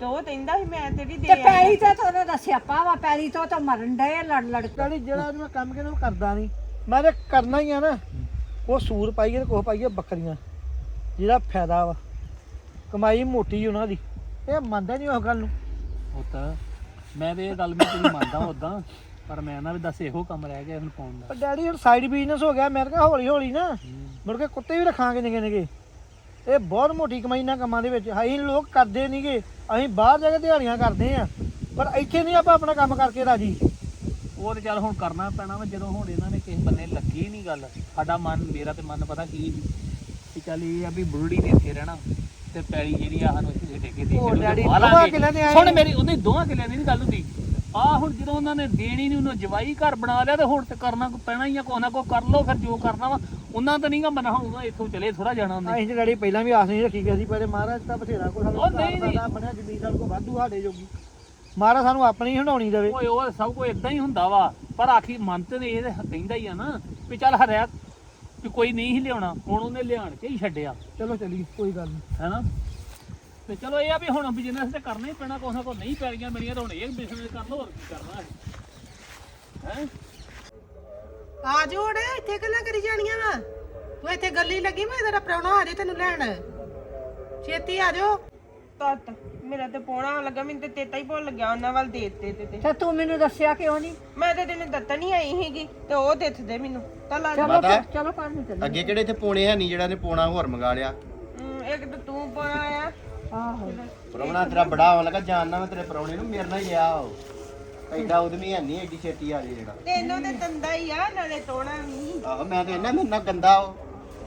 ਤੇ ਉਹ ਕਹਿੰਦਾ ਸੀ ਮੈਂ ਤੇਰੀ ਦੇ ਤੇ ਆਈ। ਪੈਲੀ ਤਾਂ ਤੁਹਾਨੂੰ ਦੱਸਿਆ ਪਾਵਾ ਪੈਲੀ ਤੋਂ ਤਾਂ ਮਰਨ ਡਏ ਆ ਲੜ ਲੜ ਕੇ। ਕਹਿੰਦੀ ਜਿਹੜਾ ਮੈਂ ਕੰਮ ਕਿਹਨੂੰ ਕਰਦਾ ਨਹੀਂ ਮੈਂ ਤੇ ਕਰਨਾ ਹੀ ਆ ਨਾ। ਉਹ ਸੂਰ ਪਾਈਏ ਤੇ ਕੋਹ ਪਾਈਏ ਬੱਕਰੀਆਂ ਜਿਹਦਾ ਫਾਇਦਾ ਵਾ। ਕਮਾਈ ਮੋਟੀ ਉਹਨਾਂ ਦੀ। ਇਹ ਮੰਨਦਾ ਨਹੀਂ ਉਸ ਗੱਲ ਨੂੰ। ਪੁੱਤ ਮੈਂ ਤੇ ਇਹ ਗੱਲ ਵੀ ਤੇਰੀ ਮੰਨਦਾ ਉਦਾਂ ਪਰ ਮੈਂ ਨਾ ਵੀ ਦੱਸ ਇਹੋ ਕੰਮ ਰਹਿ ਗਿਆ ਹੁਣ ਪਾਉਣ ਦਾ। ਪਰ ਡੈਡੀ ਹੁਣ ਸਾਈਡ ਬਿਜ਼ਨਸ ਹੋ ਗਿਆ ਮੈਂ ਕਿਹਾ ਹੌਲੀ ਹੌਲੀ ਨਾ ਮੁੜ ਕੇ ਕੁੱਤੇ ਵੀ ਰੱਖਾਂਗੇ ਨਿਗੇ ਨਿਗੇ ਇਹ ਬਹੁਤ ਮੋਟੀ ਕਮਾਈ ਨਾ ਕੰਮਾਂ ਦੇ ਵਿੱਚ। ਅਸੀਂ ਲੋਕ ਕਰਦੇ ਨਹੀਂਗੇ ਅਸੀਂ ਬਾਹਰ ਜਾ ਕੇ ਦਿਹਾੜੀਆਂ ਕਰਦੇ ਆ ਪਰ ਇੱਥੇ ਨਹੀਂ ਆਪਾਂ ਆਪਣਾ ਕੰਮ ਕਰਕੇ ਰਾਜੀ। ਉਹ ਤੇ ਚੱਲ ਹੁਣ ਕਰਨਾ ਪੈਣਾ ਵਾ ਜਦੋਂ ਹੁਣ ਇਹਨਾਂ ਨੇ ਕਿਸੇ ਬੰਨੇ ਲੱਗੀ ਨਹੀਂ ਗੱਲ ਸਾਡਾ ਮਨ ਮੇਰਾ ਤੇ ਮਨ ਪਤਾ ਕੀ ਸੀ ਕਿ ਚੱਲ ਇਹ ਆ ਵੀ ਬੁਰੜੀ ਨੇ ਇੱਥੇ ਰਹਿਣਾ ਤੇ ਪੈਲੀ ਜਿਹੜੀ ਆ ਸਾਨੂੰ ਇੱਥੇ ਦੇ ਕੇ ਦੇ ਉਹ ਡੈਡੀ। ਕਿੱਲਿਆਂ ਆਏ ਨੇ। ਮੇਰੀ ਉਹਦੇ ਦੋਹਾਂ ਕਿੱਲਿਆਂ ਦੀ ਨਹੀਂ ਗੱਲ ਹੁੰਦੀ। ਆ ਹੁਣ ਜਦੋਂ ਉਹਨਾਂ ਨੇ ਦੇਣੀ ਨਹੀਂ ਉਹਨੂੰ ਜਵਾਈ ਘਰ ਬਣਾ ਲਿਆ ਤੇ ਹੁਣ ਤੇ ਕਰਨਾ ਕੋ ਪੈਣਾ ਹੀ ਆ ਨਾ ਕੋ ਕਰ ਲੋ ਫਿਰ ਜੋ ਕਰਨਾ ਵਾ। ਉਹਨਾਂ ਤਾਂ ਨਹੀਂਗਾ ਮਨਾ ਉਹਨਾਂ ਇੱਥੋਂ ਚਲੇ ਥੋੜਾ ਜਾਣਾ ਉਹਨੇ। ਅਸੀਂ ਤੇ ਪਹਿਲਾਂ ਵੀ ਆਸ ਨਹੀਂ ਰੱਖੀ ਕਿ ਅਸੀਂ ਪਹਿਲੇ ਮਹਾਰਾਜ ਤਾਂ ਬਥੇਰਾ ਕੋ ਸਾਨੂੰ ਉਹ ਨਹੀਂ, ਨਹੀਂ। ਸਾਡਾ ਬਣਿਆ ਜ਼ਮੀਨ ਸਾਡੇ ਕੋ ਵਾਧੂ ਸਾਡੇ ਜੋਗੀ। ਮਹਾਰਾਜ ਸਾਨੂੰ ਆਪਣੀ ਹੰਡਾਉਣੀ ਦੇਵੇ। ਓਏ ਉਹ ਸਭ ਕੁਝ ਇਦਾਂ ਹੀ ਹੁੰਦਾ ਵਾ। ਪਰ ਆਖੀ ਮਨ ਤੇ ਇਹ ਤੇ ਕਹਿੰਦਾ ਹੀ ਆ ਨਾ ਵੀ ਚੱਲ ਹਰਿਆ ਵੀ ਕੋਈ ਨਹੀਂ ਹੀ ਲਿਆਉਣਾ ਹੁਣ ਉਹਨੇ ਲਿਆਣ ਕੇ ਹੀ ਛੱਡਿਆ। ਚਲੋ ਚੱਲੀਏ ਕੋਈ ਗੱਲ ਨਹੀਂ। ਹੈਨਾ? ਤੇ ਚਲੋ ਇਹ ਆ ਵੀ ਹੁਣ ਬਿਜ਼ਨਸ ਤੇ ਕਰਨਾ ਹੀ ਪੈਣਾ ਨਾ ਕੋਈ ਨਹੀਂ ਪੈਣੀਆਂ ਮੇਰੀਆਂ ਤਾਂ ਹੁਣ ਇਹ ਬਿਜ਼ਨਸ ਕਰ ਲਓ ਹੋਰ ਕੀ ਕਰਨਾ ਹੈ। ਹੈ? ਆ ਜੋੜ ਇੱਥੇ ਗੱਲਾਂ ਕਰੀ ਜਾਣੀਆਂ ਵਾ। ਤੂੰ ਇੱਥੇ ਗੱਲੀ ਲੱਗੀ ਮੈਂ ਤੇਰਾ ਪ੍ਰਾਹੁਣਾ ਆ ਜੇ ਤੈਨੂੰ ਲੈਣ। ਛੇਤੀ ਆ ਜਾਓ ਤੱਤ ਮੇਰਾ ਤੇ ਪੋਣਾ ਲੱਗਾ ਮੈਨੂੰ ਤੇ ਤੇਤਾ ਹੀ ਭੁੱਲ ਲੱਗਿਆ ਉਹਨਾਂ ਵੱਲ ਦੇ ਦਿੱਤੇ ਤੇ ਤੇ। ਤੇ ਤੂੰ ਮੈਨੂੰ ਦੱਸਿਆ ਕਿਉਂ ਨਹੀਂ? ਮੈਂ ਤੇ ਤੈਨੂੰ ਦੱਤਣ ਨਹੀਂ ਆਈ ਸੀਗੀ ਤੇ ਉਹ ਦਿੱਤਦੇ ਮੈਨੂੰ। ਤਾਂ ਲੱਗ ਚਲੋ ਮਾਤਾ? ਫਿਰ, ਚਲੋ ਅੱਗੇ ਕਿਹੜੇ ਇੱਥੇ ਪੋਣੇ ਹੈ ਨਹੀਂ ਜਿਹੜਾ ਨੇ ਪੋਣਾ ਹੋਰ ਮੰਗਾ ਲਿਆ? ਹਮ, ਇੱਕ ਤਾਂ ਤੂੰ ਪੋਣਾ ਆ ਆਹੋ। ਪ੍ਰਾਹੁਣਾ ਤੇਰਾ ਬੜਾ ਹੋਣ ਲੱਗਾ ਜਾਣਨਾ ਮੈਂ ਤੇਰੇ ਪ੍ਰਾਹੁਣੇ ਨੂੰ ਮੇਰੇ ਨਾਲ ਹੀ ਆ ਉਹ। ਐਡਾ ਉਦਮੀ ਹੈ ਨਹੀਂ ਐਡੀ ਛੇਤੀ ਆ ਜੇ ਜਿਹੜਾ। ਤੈਨੂੰ ਤੇ ਦੰਦਾ ਹੀ ਆ ਨਾਲੇ ਤੋਣਾ ਵੀ। ਆਹੋ ਮੈਂ ਤੇ ਇਹਨਾਂ ਮੇਰੇ ਨਾਲ ਗੰਦਾ ਉਹ।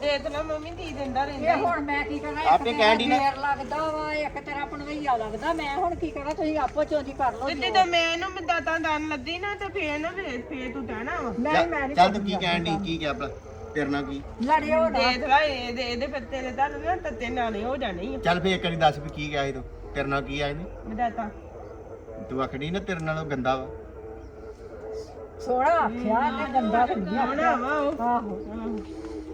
ਦੇ ਦੇਣਾ ਮੰਮੀ ਦੀ ਦਿੰਦਾ ਰਹਿੰਦਾ ਇਹ ਹੁਣ ਮੈਂ ਕੀ ਕਰਾਂ ਆਪੇ ਕਹਿਣ ਡਈ ਨਾ। ਫੇਰ ਲੱਗਦਾ ਵਾ ਇੱਕ ਤੇਰਾ ਪਣਵਈਆ ਲੱਗਦਾ। ਮੈਂ ਹੁਣ ਕੀ ਕਰਾਂ ਤੁਸੀਂ ਆਪੋ ਚੋਂ ਦੀ ਕਰ ਲਓ ਤੇ ਜਦੋਂ ਮੈਂ ਇਹਨੂੰ ਦਾਤਾ ਦਾਨ ਲੱਦੀ ਨਾ ਤੇ ਫੇਰ ਨਾ ਫੇਰ ਫੇਰ ਤੂੰ ਕਹਿਣਾ ਵਾ। ਮੈਂ ਮੈਂ ਨਹੀਂ ਚੱਲ ਤੂੰ ਕੀ ਕਹਿਣ ਦੀ ਕੀ ਕਿਹਾ ਭਲਾ? ਤੇਰੇ ਨਾਲ ਕੀ ਲੜਿਓ ਨਾ। ਦੇਖ ਲੈ ਇਹਦੇ ਇਹਦੇ ਪੱਤੇ ਦੇ ਤਾਂ ਨਾ ਤੱਤੇ ਨਾਲੇ ਹੋ ਜਾਣੇ ਆ। ਚੱਲ ਫੇਰ ਇੱਕ ਵਾਰੀ ਦੱਸ ਵੀ ਕੀ ਕਿਹਾ ਸੀ ਤੂੰ? ਤੇਰੇ ਨਾਲ ਕੀ ਆਏ ਨੇ ਮੈਂ ਦਾਤਾ ਤੂੰ ਆਖੜੀ ਨਾ ਤੇਰੇ ਨਾਲ ਉਹ ਗੰਦਾ ਵਾ। ਸੋਹਣਾ ਆਖਿਆ ਤੇ ਗੰਦਾ ਕੁੜੀਆਂ ਹੋਣਾ ਵਾ ਉਹ? ਆਹੋ।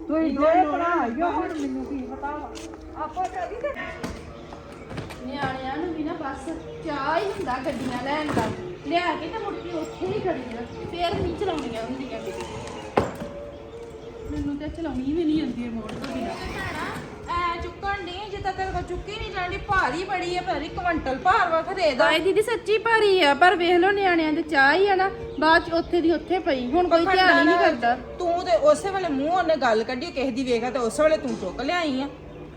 ਤੁਸੀਂ ਦੋਏ ਭਰਾ ਆਇਓ ਹੁਣ ਮੈਨੂੰ ਕੀ ਪਤਾ ਵਾ। ਆਪੋ ਚੱਲੀ ਤੇ। ਨਿਆਣਿਆਂ ਨੂੰ ਵੀ ਨਾ ਬਸ ਚਾਹ ਹੀ ਹੁੰਦਾ ਗੱਡੀਆਂ ਲੈਣ ਦਾ। ਲਿਆ ਕੇ ਤੇ ਮੁੜ ਕੇ ਉੱਥੇ ਹੀ ਖੜੀਆਂ ਫੇਰ ਨਹੀਂ ਚਲਾਉਣੀਆਂ ਹੁੰਦੀਆਂ ਕਿਤੇ। ਮੈਨੂੰ ਤੇ ਚਲਾਉਣੀ ਵੀ ਨਹੀਂ ਆਉਂਦੀ ਮੋੜ ਤੋਂ ਬਿਨਾ। ਐ ਚੁੱਕਣ ਨਹੀਂ ਜਿੱਦਾਂ ਤੇਰੇ ਕੋਲ ਚੁੱਕੀ ਨਹੀਂ ਜਾਂਦੀ ਭਾਰੀ ਬੜੀ ਹੈ ਨਹੀਂ ਕੁਇੰਟਲ ਭਾਰ ਵਾ ਖਰੇ ਦਾ। ਦਾਈ ਦੀਦੀ ਸੱਚੀ ਭਾਰੀ ਆ ਪਰ ਵੇਖ ਲਓ ਨਿਆਣਿਆਂ ਦੇ ਚਾਹ ਹੀ ਆ ਨਾ ਬਾਅਦ ਚ ਉੱਥੇ ਦੀ ਉੱਥੇ ਪਈ ਹੁਣ ਕੋਈ ਧਿਆਨ ਹੀ ਨਹੀਂ ਕਰਦਾ। ਤੂੰ ਤੇ ਉਸੇ ਵੇਲੇ ਮੂੰਹ ਉਹਨੇ ਗੱਲ ਕੱਢੀ ਕਿਸੇ ਦੀ ਵੇਖਿਆ ਤੇ ਉਸੇ ਵੇਲੇ ਤੂੰ ਚੁੱਕ ਲਿਆਈ ਆ।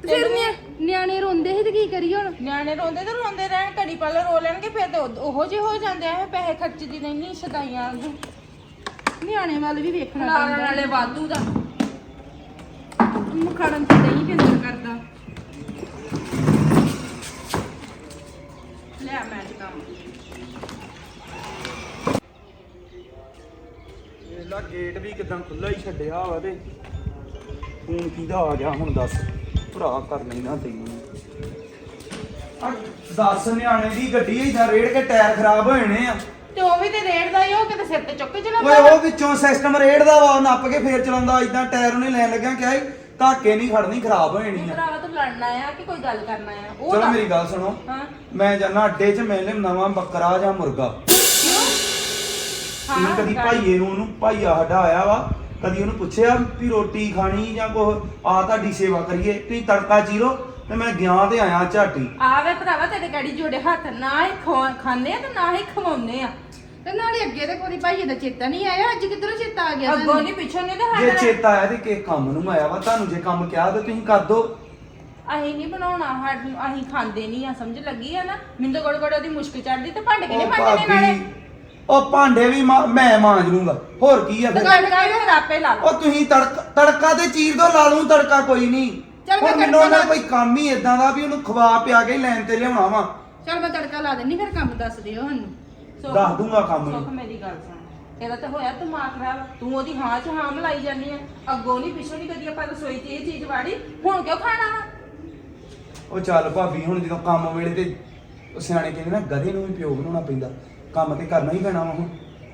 ਫਿਰ ਨਿਆ- ਨਿਆਣੇ ਰੋਂਦੇ ਸੀ ਤੇ ਕੀ ਕਰੀਏ ਹੁਣ? ਨਿਆਣੇ ਰੋਂਦੇ ਤੇ ਰੋਂਦੇ ਰਹਿਣ ਘੜੀ ਪਲ ਰੋ ਲੈਣਗੇ ਫਿਰ ਤੇ ਉਹ- ਉਹੋ ਜਿਹੇ ਹੋ ਜਾਂਦੇ ਆ ਪੈਸੇ ਖਰਚਦੀ ਨਹੀਂ ਸਦਾਈਆਂ ਵਾਂਗੂ। ਨਿਆਣੇ ਵੱਲ ਵੀ ਵੇਖਣਾ ਪੈਂਦਾ। ਵਾਲੇ ਵਾਧੂ ਦਾ। ਮੁਖੜਨ ਤੇ ਨਹੀਂ ਕਿੰਦਰ ਕਰਦਾ। ਲਿਆ ਮੈਂ ਅੱਜ ਕੰਮ ਇਹਲਾ ਗੇਟ ਵੀ ਕਿਦਾਂ ਖੁੱਲਾ ਹੀ ਛੱਡਿਆ ਵਾ ਤੇ। ਫੋਨ ਕਿਹਦਾ ਆ ਗਿਆ ਹੁਣ ਦੱਸ। ਭਰਾ ਕਰ ਲੈਣਾ ਤੈਨੂੰ। ਆ ਦੱਸ ਨਿਆਣੇ ਦੀ ਗੱਡੀ ਇਦਾਂ ਰੇੜ ਕੇ ਟਾਇਰ ਖਰਾਬ ਹੋ ਜਾਣੇ ਆ। ਤੇ ਉਹ ਵੀ ਤੇ ਰੇੜ ਦਾ ਹੀ ਉਹ ਕਿਤੇ ਸਿਰ ਤੇ ਚੁੱਕ ਕੇ ਚਲਾਉਂਦਾ ਓਏ ਉਹ ਵਿੱਚੋਂ ਸਿਸਟਮ ਰੇੜਦਾ ਵਾ ਨੱਪ ਕੇ ਫੇਰ ਚਲਾਉਂਦਾ। ਇਦਾਂ ਟਾਇਰ ਉਹਨੇ ਲੈਣ ਲੱਗਿਆ ਕਿਹਾ ਸੀ ਧਾਕੇ ਨਹੀਂ ਖੜਨੀ ਖਰਾਬ ਹੋ ਜਾਣੀ ਆ ਭਰਾਵਾ ਤੂੰ ਲੜਨਾ ਆ ਕਿ ਕੋਈ ਗੱਲ ਕਰਨਾ ਆ? ਉਹ ਚਲੋ ਦੱਸ। ਮੇਰੀ ਗੱਲ ਸੁਣੋ। ਹਾਂ। ਮੈਂ ਜਾਣਾ ਅੱਡੇ 'ਚ ਮੈਂ ਨਵਾਂ ਬੱਕਰਾ ਜਾਂ ਮੁਰਗਾ। ਤੁਸੀਂ ਕਦੀ ਭਾਈਏ ਨੂੰ ਉਹਨੂੰ ਭਾਈਆ ਸਾਡਾ ਆਇਆ ਵਾ ਕਦੀ ਉਹਨੂੰ ਪੁੱਛਿਆ ਵੀ ਰੋਟੀ ਖਾਣੀ ਜਾਂ ਕੋ ਆ ਤੁਹਾਡੀ ਸੇਵਾ ਕਰੀਏ ਤੁਸੀਂ ਤੜਕਾ ਚੀਰੋ ਤੇ ਮੈਂ ਗਿਆ ਤੇ ਆਇਆ ਝਾਟੀ। ਆਵੇ ਭਰਾਵਾ ਤੇਰੇ ਗਾੜੀ ਜੋੜੇ ਹੱਥ ਨਾ ਹੀ ਖਾਂਦੇ ਆ ਤੇ ਨਾ ਹੀ ਖਵਾਉਂਦੇ ਆ। ਤੇ ਨਾਲੇ ਅੱਗੇ ਤੇ ਕੋਈ ਭਾਈ ਦਾ ਚੇਤਾ ਨਹੀਂ ਆਇਆ ਅੱਜ ਕਿੱਧਰੋਂ ਚੇਤਾ ਆ ਗਿਆ ਅੱਗੋਂ ਨਹੀਂ ਪਿੱਛੋਂ ਨਹੀਂ ਤੇ ਜੇ ਚੇਤਾ ਆਇਆ ਤੇ ਕਿਸ ਕੰਮ ਨੂੰ ਆਇਆ ਵਾ ਤੁਹਾਨੂੰ ਜੇ ਕੰਮ ਕਿਹਾ ਤਾਂ ਤੁਸੀਂ ਕਰ ਦੋ। ਅਸੀਂ ਨਹੀਂ ਬਣਾਉਣਾ ਸਾਨੂੰ ਅਸੀਂ ਖਾਂਦੇ ਨਹੀਂ ਆ ਸਮਝ ਲੱਗੀ ਆ ਨਾ? ਮੈਨੂੰ ਤਾਂ ਗੜ ਗੜ ਉਹਦੀ ਮੁਸ਼ਕ ਚੜਦੀ ਤੇ ਭਾਂਡੇ ਕਿਨੇ ਉਹ ਮਾਂਜਣੇ ਨਾਲੇ? ਭਾਬੀ ਉਹ ਭਾਂਡੇ ਵੀ ਮਾ- ਮੈਂ ਮਾਂਜ ਲੂੰਗਾ। ਹੋਰ ਕੀ ਆ ਫਿਰ? ਦੁਕਾਨ ਕਾ ਵੀ ਆਪੇ ਲਾ ਲਓ। ਉਹ ਤੁਸੀਂ ਤੜਕਾ ਤੜਕਾ ਤੇ ਚੀਰ ਦੋ ਲਾ ਲੂੰ ਤੜਕਾ ਕੋਈ ਨਹੀਂ। ਚੱਲ ਮੈਂ ਹੁਣ ਮੈਨੂੰ ਤੜਕਾ ਉਹਨਾਂ ਕੋਈ ਕੰਮ ਹੀ ਇਦਾਂ ਦਾ ਵੀ ਉਹਨੂੰ ਖਵਾ ਪਿਆ ਕੇ ਲੈਣ ਤੇ ਲਿਆਉਣਾ ਵਾ। ਚਲ ਮੈਂ ਤੜਕਾ ਲਾ ਦਿੰਨੀ ਫਿਰ ਕੰਮ ਦੱਸ ਦਿਓ ਸਾਨੂੰ। ਸੁੱਖ- ਦੱਸ ਦੂੰਗਾ ਕੰਮ ਨੂੰ। ਸੁੱਖ ਮੇਰੀ ਗੱਲ ਸੁਣ। ਇਹਦਾ ਤਾਂ ਹੋਇਆ ਦਿਮਾਗ ਖਰਾਬ। ਤੂੰ ਉਹਦੀ ਹਾਂ ਚ ਹਾਂ ਮਲਾਈ ਜਾਂਦੀ ਆ ਅੱਗੋਂ ਨਹੀਂ ਪਿੱਛੋਂ ਨਹੀਂ ਕਦੀ ਆਪਾਂ ਰਸੋਈ 'ਚ ਇਹ ਚੀਜ਼ ਵਾੜੀ। ਹੁਣ ਕਿਉਂ ਖਾਣਾ ਵਾ? ਉਹ ਚੱਲ ਭਾਬੀ ਹੁਣ ਜਦੋਂ ਕੰਮ ਵੇਲੇ ਤੇ ਉਹ ਸਿਆਣੇ ਕਹਿੰਦੇ ਨਾ ਗਧੇ ਨੂੰ ਵੀ ਪਿਓ ਬਣਾਉਣਾ ਪੈਂਦਾ। ਕੰਮ ਤੇ ਕਰਨਾ ਹੀ ਪੈਣਾ ਵਾ ਹੁਣ।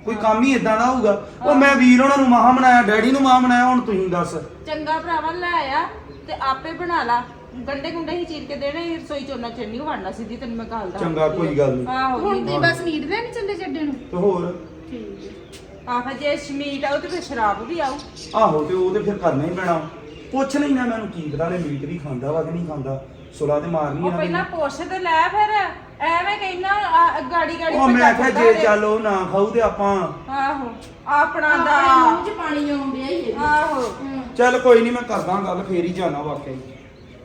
ਕੋਈ ਕੰਮ ਹੀ ਇਦਾਂ ਦਾ ਹੋਊਗਾ। ਉਹ ਮੈਂ ਵੀਰ ਉਹਨਾਂ ਨੂੰ ਮਾਂ ਬਣਾਇਆ ਡੈਡੀ ਨੂੰ ਮਾਂ ਬਣਾਇਆ ਹੁਣ ਤੁਸੀਂ ਦੱਸ। ਚੰਗਾ ਭਰਾਵਾ ਲੈ ਆ ਤੇ ਆਪੇ ਬਣਾ ਲਾ। ਗੰਡੇ ਗੁੰਡੇ ਹੀ ਚੀਰ ਕੇ ਦੇਣੇ ਰਸੋਈ ਚ ਉਹਨਾਂ ਚੰਨੀ ਵੜਨਾ ਸਿੱਧੀ ਤੈਨੂੰ ਮੈਂ ਗੱਲ ਦਾ ਚੰਗਾ ਕੋਈ ਗੱਲ ਨਹੀਂ ਆਹੋ ਹੁਣ ਤੁਸੀਂ ਬਸ ਮੀਟ ਦੇ ਨਹੀਂ ਚੱਲੇ ਛੱਡੇ ਨੂੰ? ਤੇ ਹੋਰ? ਆਹ ਜੇ ਸ਼ਮੀਟ ਆਉ ਤੇ ਫਿਰ ਸ਼ਰਾਬ ਵੀ ਆਉ ਆਹੋ ਤੇ ਉਹ ਤੇ ਫਿਰ ਕਰਨਾ ਹੀ ਪੈਣਾ। ਪੁੱਛ ਲਈ ਨਾ ਮੈਨੂੰ ਕੀ ਪਤਾ ਨੇ ਮੀਟ ਵੀ ਖਾਂਦਾ ਵਾ ਕਿ ਨਹੀਂ ਖਾਂਦਾ। ਸੁਲਾ ਤੇ ਮਾਰਨੀ ਉਹ ਆ ਪਹਿਲਾਂ ਪੁੱਛ ਤੇ ਲੈ ਫਿਰ ਐਵੇਂ ਕਹਿੰਦਾ ਆ, ਗਾੜੀ ਗਾੜੀ ਉਹ ਮੈਂ ਕਿਹਾ ਜੇ ਚੱਲ ਉਹ ਨਾ ਖਾਊ ਤੇ ਆਪਾਂ। ਆਹੋ ਆਪਣਾ ਦਾ। ਆਪਣੇ ਮੂੰਹ 'ਚ ਪਾਣੀ ਆਉਣ ਡਿਆ ਹੀ ਹੈ ਆਹੋ। ਚੱਲ ਕੋਈ ਨਹੀਂ ਮੈਂ ਕਰਦਾ ਗੱਲ ਫੇਰ ਹੀ ਜਾਣਾ ਵਾਕਿਆ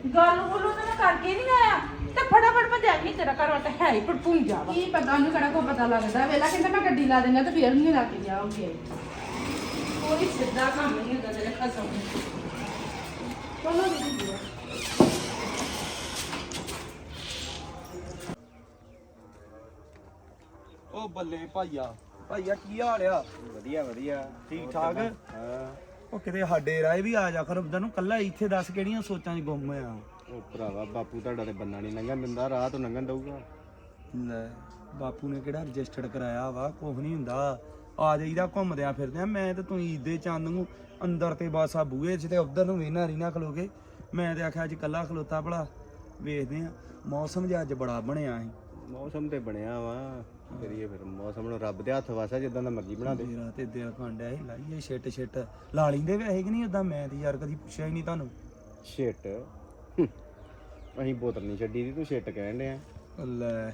ਗੱਲ ਬੋਲੋ ਤਾਂ ਮੈਂ ਕਰਕੇ ਨਹੀਂ ਆਇਆ। ਤੇ ਫਟਾਫਟ ਭੱਜਿਆ ਨਹੀਂ ਤੇਰਾ ਘਰ ਵਾਲਾ ਹੈ ਹੀ ਭੜਪੂੰਜਾ ਵਾ। ਕੀ ਪਤਾ ਉਹਨੂੰ ਕਿਹੜਾ ਕੋ ਪਤਾ ਲੱਗਦਾ। ਵੇਲਾ ਕਹਿੰਦਾ ਮੈਂ ਗੱਡੀ ਲਾ ਦਿੰਦਾ ਤੇ ਫੇਰ ਨਹੀਂ ਲਾ ਕੇ ਜਾਓਗੇ ਕੋਈ ਸਿੱਧਾ ਕੰਮ ਨਹੀਂ ਹੁੰਦਾ ਤੇਰੇ ਖਸਮ ਚਲੋ ਜੀ। ਉਹ ਬੱਲੇ ਭਾਈਆ ਭਾਈਆ ਕੀ ਹਾਲ ਆ? ਵਧੀਆ ਵਧੀਆ। ਠੀਕ ਠਾਕ? ਹਾਂ। ਉਹ ਕਿਤੇ ਸਾਡੇ ਰਾਏ ਵੀ ਆ ਜਾ ਕਰ ਨੂੰ ਕੱਲਾ ਇੱਥੇ ਦੱਸ ਕਿਹੜੀਆਂ ਸੋਚਾਂ 'ਚ ਗੁੰਮ ਆ ਉਹ ਭਰਾਵਾ ਬਾਪੂ ਤੁਹਾਡਾ ਤੇ ਬੰਨਾ ਨਹੀਂ ਲੰਘਣ ਦਿੰਦਾ ਰਾਹ ਤੋਂ ਲੰਘਣ ਦਊਗਾ। ਲੈ ਬਾਪੂ ਨੇ ਕਿਹੜਾ ਰਜਿਸਟਰਡ ਕਰਾਇਆ ਵਾ ਕੁਝ ਨਹੀਂ ਹੁੰਦਾ। ਆ ਜਾਈਦਾ ਘੁੰਮਦਿਆਂ ਫਿਰਦੇ ਆ ਮੈਂ ਤੇ ਤੂੰ ਈਦ ਦੇ ਚੰਦ ਨੂੰ ਅੰਦਰ ਤੇ ਬਸ ਆ ਬੂਹੇ 'ਚ ਤੇ ਉਧਰ ਨੂੰ ਵੇਨਾ ਰੀਨਾ ਖਲੋਗੇ। ਮੈਂ ਤੇ ਆਖਿਆ ਅੱਜ ਕੱਲਾ ਖਲੋਤਾ ਭਲਾ। ਵੇਖਦੇ ਆ ਮੌਸਮ ਜਿਹਾ ਅੱਜ ਬੜਾ ਬਣਿਆ ਸੀ। ਮੌਸਮ ਤੇ ਬਣਿਆ ਵਾ। ਕਰੀਏ ਫਿਰ ਮੌਸਮ ਨੂੰ ਰੱਬ ਦੇ ਹੱਥ ਵਾਸਾ ਜਿੱਦਾਂ ਦਾ ਮਰਜ਼ੀ ਬਣਾ ਦੇ। ਮੇਰਾ ਤੇ ਦਿਲ ਕਾਂਡਿਆ ਸੀ ਲਾਈਏ ਛਿੱਟ ਛਿੱਟ। ਲਾ ਲਿੰਦੇ ਵੈਸੇ ਕਿ ਨਹੀਂ ਉਦਾਂ ਮੈਂ ਤੇ ਯਾਰ ਕਦੀ ਪੁੱਛਿਆ ਹੀ ਨਹੀਂ ਤੁਹਾਨੂੰ। ਛਿੱਟ? ਅਸੀਂ ਬੋਤਲ ਨਹੀਂ ਛੱਡੀ ਦੀ ਤੂੰ ਛਿੱਟ ਕਹਿਣ ਡਿਆ। ਲੈ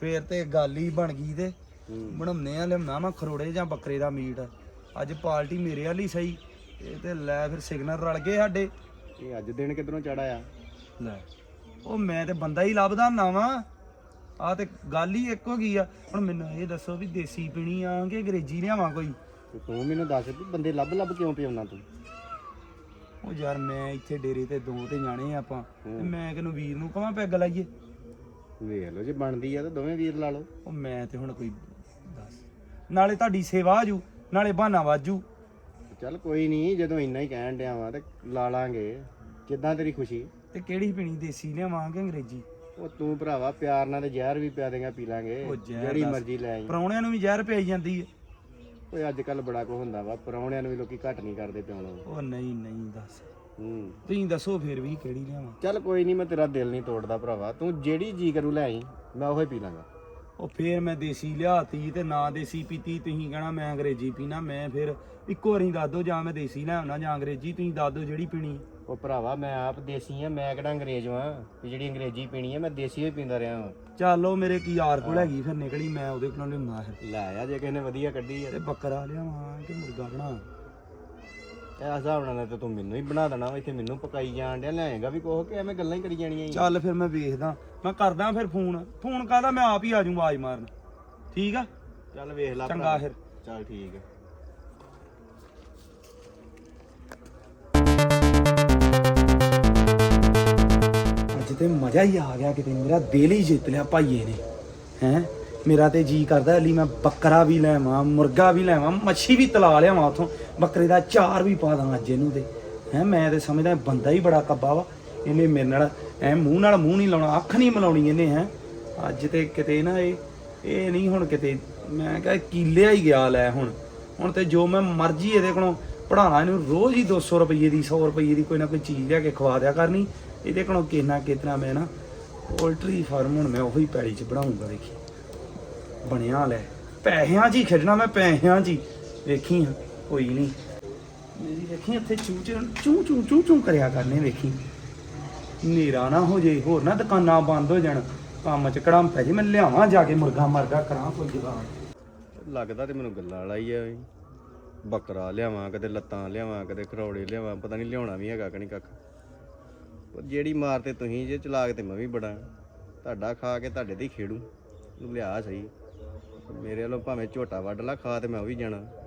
ਫੇਰ ਤੇ ਗੱਲ ਹੀ ਬਣ ਗਈ ਤੇ। ਬਣਾਉਨੇ ਆ ਲਿਆਉਣਾ ਮੈਂ ਖਰੋੜੇ ਜਾਂ ਬੱਕਰੇ ਦਾ ਮੀਟ। ਅੱਜ ਪਾਰਟੀ ਮੇਰੇ ਵਾਲੀ ਸਹੀ। ਇਹ ਤੇ ਲੈ ਫਿਰ ਸਿਗਨਲ ਰਲ ਗਏ ਸਾਡੇ। ਇਹ ਅੱਜ ਦਿਨ ਕਿਧਰੋਂ ਚੜਾਇਆ ਲੈ ਉਹ ਮੈਂ ਤੇ ਬੰਦਾ ਹੀ ਲੱਭਦਾ ਵਾਂ। ਆ ਤੇ ਗੱਲ ਹੀ ਇੱਕ ਹੋ ਗਈ ਆ। ਹੁਣ ਮੈਨੂੰ ਇਹ ਦੱਸੋ ਵੀ ਦੇਸੀ ਪੀਣੀ ਆ ਕਿ ਅੰਗਰੇਜ਼ੀ ਲਿਆਵਾਂ ਕੋਈ? ਤੇ ਤੂੰ ਮੈਨੂੰ ਦੱਸ ਵੀ ਬੰਦੇ ਲੱਭ ਲੱਭ ਕਿਉਂ ਪਿਆਉਣਾ ਤੂੰ? ਉਹ ਯਾਰ ਮੈਂ ਇੱਥੇ ਡੇਰੇ ਤੇ ਦੋ ਤੇ ਜਾਣੇ ਆ ਆਪਾਂ। ਤੇ ਮੈਂ ਕਿਹਨੂੰ ਵੀਰ ਨੂੰ ਕਹਾਂ ਪੈਗ ਲਾਈਏ? ਵੇਖ ਲਓ ਜੇ ਬਣਦੀ ਆ ਤਾਂ ਦੋਵੇਂ ਵੀਰ ਲਾ ਲਓ। ਉਹ ਮੈਂ ਤੇ ਹੁਣ ਕੋਈ ਦੱਸ। ਨਾਲੇ ਤੁਹਾਡੀ ਸੇਵਾ ਆਜੂ ਨਾਲੇ ਬਹਾਨਾ ਵਾਜੂ। ਚੱਲ ਕੋਈ ਨਹੀਂ ਜਦੋਂ ਇੰਨਾ ਹੀ ਕਹਿਣ ਡਿਆ ਵਾ ਤੇ ਲਾ ਲਾਂਗੇ। ਕਿੱਦਾਂ ਤੇਰੀ ਖੁਸ਼ੀ? ਤੇ ਕਿਹੜੀ ਪੀਣੀ ਦੇਸੀ ਲਿਆਵਾਂ ਕਿ ਅੰਗਰੇਜ਼ੀ? ਉਹ ਤੂੰ ਭਰਾਵਾ ਪਿਆਰ ਨਾਲ ਤੇ ਜ਼ਹਿਰ ਵੀ ਪਿਆ ਦੇਗਾ ਪੀ ਲਾਂਗੇ। ਉਹ ਜ਼ਹਿਰ ਜਿਹੜੀ ਦੱਸ। ਮਰਜ਼ੀ ਲੈ ਆਈ। ਪਰੌਣਿਆਂ ਨੂੰ ਵੀ ਜ਼ਹਿਰ ਪਿਆਈ ਜਾਂਦੀ ਹੈ ਓਏ ਅੱਜ ਕੱਲ ਬੜਾ ਕੁ ਹੁੰਦਾ ਵਾ ਪਰੌਣਿਆਂ ਨੂੰ ਵੀ ਲੋਕੀ ਘੱਟ ਨਹੀਂ ਕਰਦੇ ਪਿਆਉਣਾ। ਉਹ ਨਹੀਂ ਨਹੀਂ ਦੱਸ। ਹੂੰ। ਤੁਸੀਂ ਦੱਸੋ ਫਿਰ ਵੀ ਕਿਹੜੀ ਲਿਆਵਾਂ? ਚੱਲ ਕੋਈ ਨਹੀਂ ਮੈਂ ਤੇਰਾ ਦਿਲ ਨਹੀਂ ਤੋੜਦਾ ਭਰਾਵਾ। ਤੂੰ ਜਿਹੜੀ ਜੀ ਕਰੂ ਲੈ ਆਈ ਮੈਂ ਉਹੀ ਪੀ ਲਾਂਗਾ। ਉਹ ਫੇਰ ਮੈਂ ਦੇਸੀ ਲਿਆਤੀ ਤੇ ਨਾ ਦੇਸੀ ਪੀਤੀ। ਤੁਸੀਂ ਕਹਣਾ ਮੈਂ ਅੰਗਰੇਜ਼ੀ ਪੀਣਾ ਮੈਂ ਫਿਰ ਇੱਕੋ ਵਾਰੀ ਦੱਸ ਦੋ ਜਾਂ ਮੈਂ ਦੇਸੀ ਲੈ ਆਉਣਾ ਜਾਂ ਅੰਗਰੇਜ਼ੀ ਤੁਸੀਂ ਦੱਸ ਦੋ ਜਿਹੜੀ ਪੀਣੀ। ਉਹ ਭਰਾਵਾ ਮੈਂ ਆਪ ਦੇਸੀ ਆ ਮੈਂ ਕਿਹੜਾ ਅੰਗਰੇਜ਼ ਵਾਂ? ਵੀ ਜਿਹੜੀ ਅੰਗਰੇਜ਼ੀ ਪੀਣੀ ਆ ਮੈਂ ਦੇਸੀ ਹੀ ਪੀਂਦਾ ਰਿਹਾ ਵਾਂ। ਚੱਲ ਮੇਰੇ ਕੀ ਯਾਰ ਕੋਲ ਹੈਗੀ ਫਿਰ ਨਿਕਲੀ ਮੈਂ ਉਹਦੇ ਕੋਲੋਂ ਲਿਆਉਣਾ ਫਿਰ। ਲੈ ਆ ਜੇ ਕਿਸੇ ਨੇ ਵਧੀਆ ਕੱਢੀ ਆ। ਤੇ ਬੱਕਰਾ ਲਿਆਵਾਂ ਕਿ ਮੁਰਗਾ ਬਣਾ। ਇਹ ਹਿਸਾਬ ਨਾਲ ਤਾਂ ਤੂੰ ਮੈਨੂੰ ਹੀ ਬਣਾ ਦੇਣਾ ਵਾ ਇੱਥੇ ਮੈਨੂੰ ਪਕਾਈ ਜਾਣ ਡਿਆ ਲਿਆਏਗਾ ਵੀ ਕੋਹ ਕਿ ਐਵੇਂ ਗੱਲਾਂ ਹੀ ਕਰੀ ਜਾਣੀਆਂ ਈ। ਚੱਲ ਫਿਰ ਮੈਂ ਵੇਖਦਾ ਮੈਂ ਕਰਦਾ ਫਿਰ ਫੋਨ। ਫੋਨ ਕਾਹਦਾ? ਮੈਂ ਆਪ ਹੀ ਆ ਜਾਊਂ ਆਵਾਜ਼ ਮਾਰਨ। ਠੀਕ ਆ? ਚੱਲ ਵੇਖ ਲੈ ਚੰਗਾ। ਫਿਰ। ਚੱਲ ਠੀਕ ਹੈ ਅੱਜ ਤੇ ਮਜ਼ਾ ਹੀ ਆ ਗਿਆ ਕਿਤੇ, ਮੇਰਾ ਦਿਲ ਹੀ ਜਿੱਤ ਲਿਆ ਭਾਈਏ ਨੇ। ਹੈ? ਮੇਰਾ ਤੇ ਜੀ ਕਰਦਾ ਅਲੀ ਮੈਂ ਬੱਕਰਾ ਵੀ ਲੈਵਾਂ, ਮੁਰਗਾ ਵੀ ਲੈਵਾਂ, ਮੱਛੀ ਵੀ ਤਲਾ ਲਿਆਵਾਂ ਉਥੋਂ। ਬੱਕਰੇ ਦਾ ਚਾਰ ਵੀ ਪਾ ਦਾਂ ਅੱਜ ਇਹਨੂੰ ਤੇ। ਹੈ, ਮੈਂ ਤੇ ਸਮਝਦਾ ਬੰਦਾ ਹੀ ਬੜਾ ਕੱਬਾ ਵਾ। ਇਹਨੇ ਮੇਰੇ ਨਾਲ, ਐ ਮੂੰਹ ਨਾਲ ਮੂੰਹ ਨਹੀਂ ਲਾਉਣਾ, ਅੱਖ ਨਹੀਂ ਮਿਲਾਉਣੀ ਇਹਨੇ, ਹੈ। ਅੱਜ ਤੇ ਕਿਤੇ ਨਾ ਇਹ ਇਹ ਨਹੀਂ ਹੁਣ ਕਿਤੇ, ਮੈਂ ਕਿਹਾ ਕੀਲਿਆ ਹੀ ਗਿਆ ਲੈ ਹੁਣ। ਹੁਣ ਤੇ ਜੋ ਮੈਂ ਮਰਜ਼ੀ ਇਹਦੇ ਕੋਲੋਂ ਪੜਾਣਾ ਇਹਨੂੰ ਰੋਜ਼ ਹੀ 200 ਰੁਪਏ ਦੀ 100 ਰੁਪਏ ਦੀ ਕੋਈ ਨਾ ਕੋਈ ਚੀਜ਼ ਲਿਆ ਕੇ ਖਵਾ ਦਿਆ ਕਰਨੀ। ਇਹਦੇ ਕੋਲੋਂ ਕਿੰਨਾ ਕਿਤਨਾ ਮੈਂ ਨਾ ਪੋਲਟਰੀ ਫਾਰਮ ਹੁਣ ਮੈਂ ਉਹੀ ਪੈੜੀ 'ਚ ਬਣਾਉਂਗਾ ਵੇਖੀ ਬਣਿਆ ਲੈ। ਪੈਸਿਆਂ 'ਚ ਹੀ ਖੇਡਣਾ ਮੈਂ, ਪੈਸਿਆਂ 'ਚ ਹੀ। ਵੇਖੀ ਕੋਈ ਨਹੀਂ। ਮੇਰੀ ਵੇਖੀ ਇੱਥੇ ਚੂ ਚੂ ਚੂ ਚੂ ਚੂ ਕਰਿਆ ਕਰਨੇ, ਵੇਖੀ। ਨੇਰਾ ਨਾ ਹੋ ਜੇ, ਹੋਰ ਨਾ ਦੁਕਾਨਾਂ ਬੰਦ ਹੋ ਜਾਣ। ਕੰਮ 'ਚ ਕੜਾਂ ਪੈ ਜੇ, ਮੈਂ ਲਿਆਵਾਂ ਜਾ ਕੇ ਮੁਰਗਾ ਮਰਗਾ ਕਰਾਂ ਕੋਈ ਜੁਗਾੜ ਲੱਗਦਾ ਤੇ ਮੈਨੂੰ ਗੱਲਾਂ ਵਾਲਾ ਹੀ ਆ। ਬੱਕਰਾ ਲਿਆਵਾਂ, ਕਦੇ ਲੱਤਾਂ ਲਿਆਵਾਂ, ਕਦੇ ਖਰੌੜੇ ਲਿਆਵਾਂ, ਪਤਾ ਨਹੀਂ ਲਿਆਉਣਾ ਵੀ ਹੈਗਾ ਕਿ ਨਹੀਂ ਕੱਖ। ਉਹ ਜਿਹੜੀ ਮਾਰ ਤੇ ਤੁਸੀਂ, ਜੇ ਚਲਾਕ ਤੇ ਮੈਂ ਵੀ ਬੜਾ, ਤੁਹਾਡਾ ਖਾ ਕੇ ਤੁਹਾਡੇ ਤੇ ਹੀ ਖੇਡੂ। ਲਿਆ ਸਹੀ। ਮੇਰੇ ਵੱਲੋਂ ਭਾਵੇਂ ਝੋਟਾ ਵੱਢ ਲਾ, ਖਾ ਤੇ ਮੈਂ ਉਹ ਵੀ ਜਾਣਾ।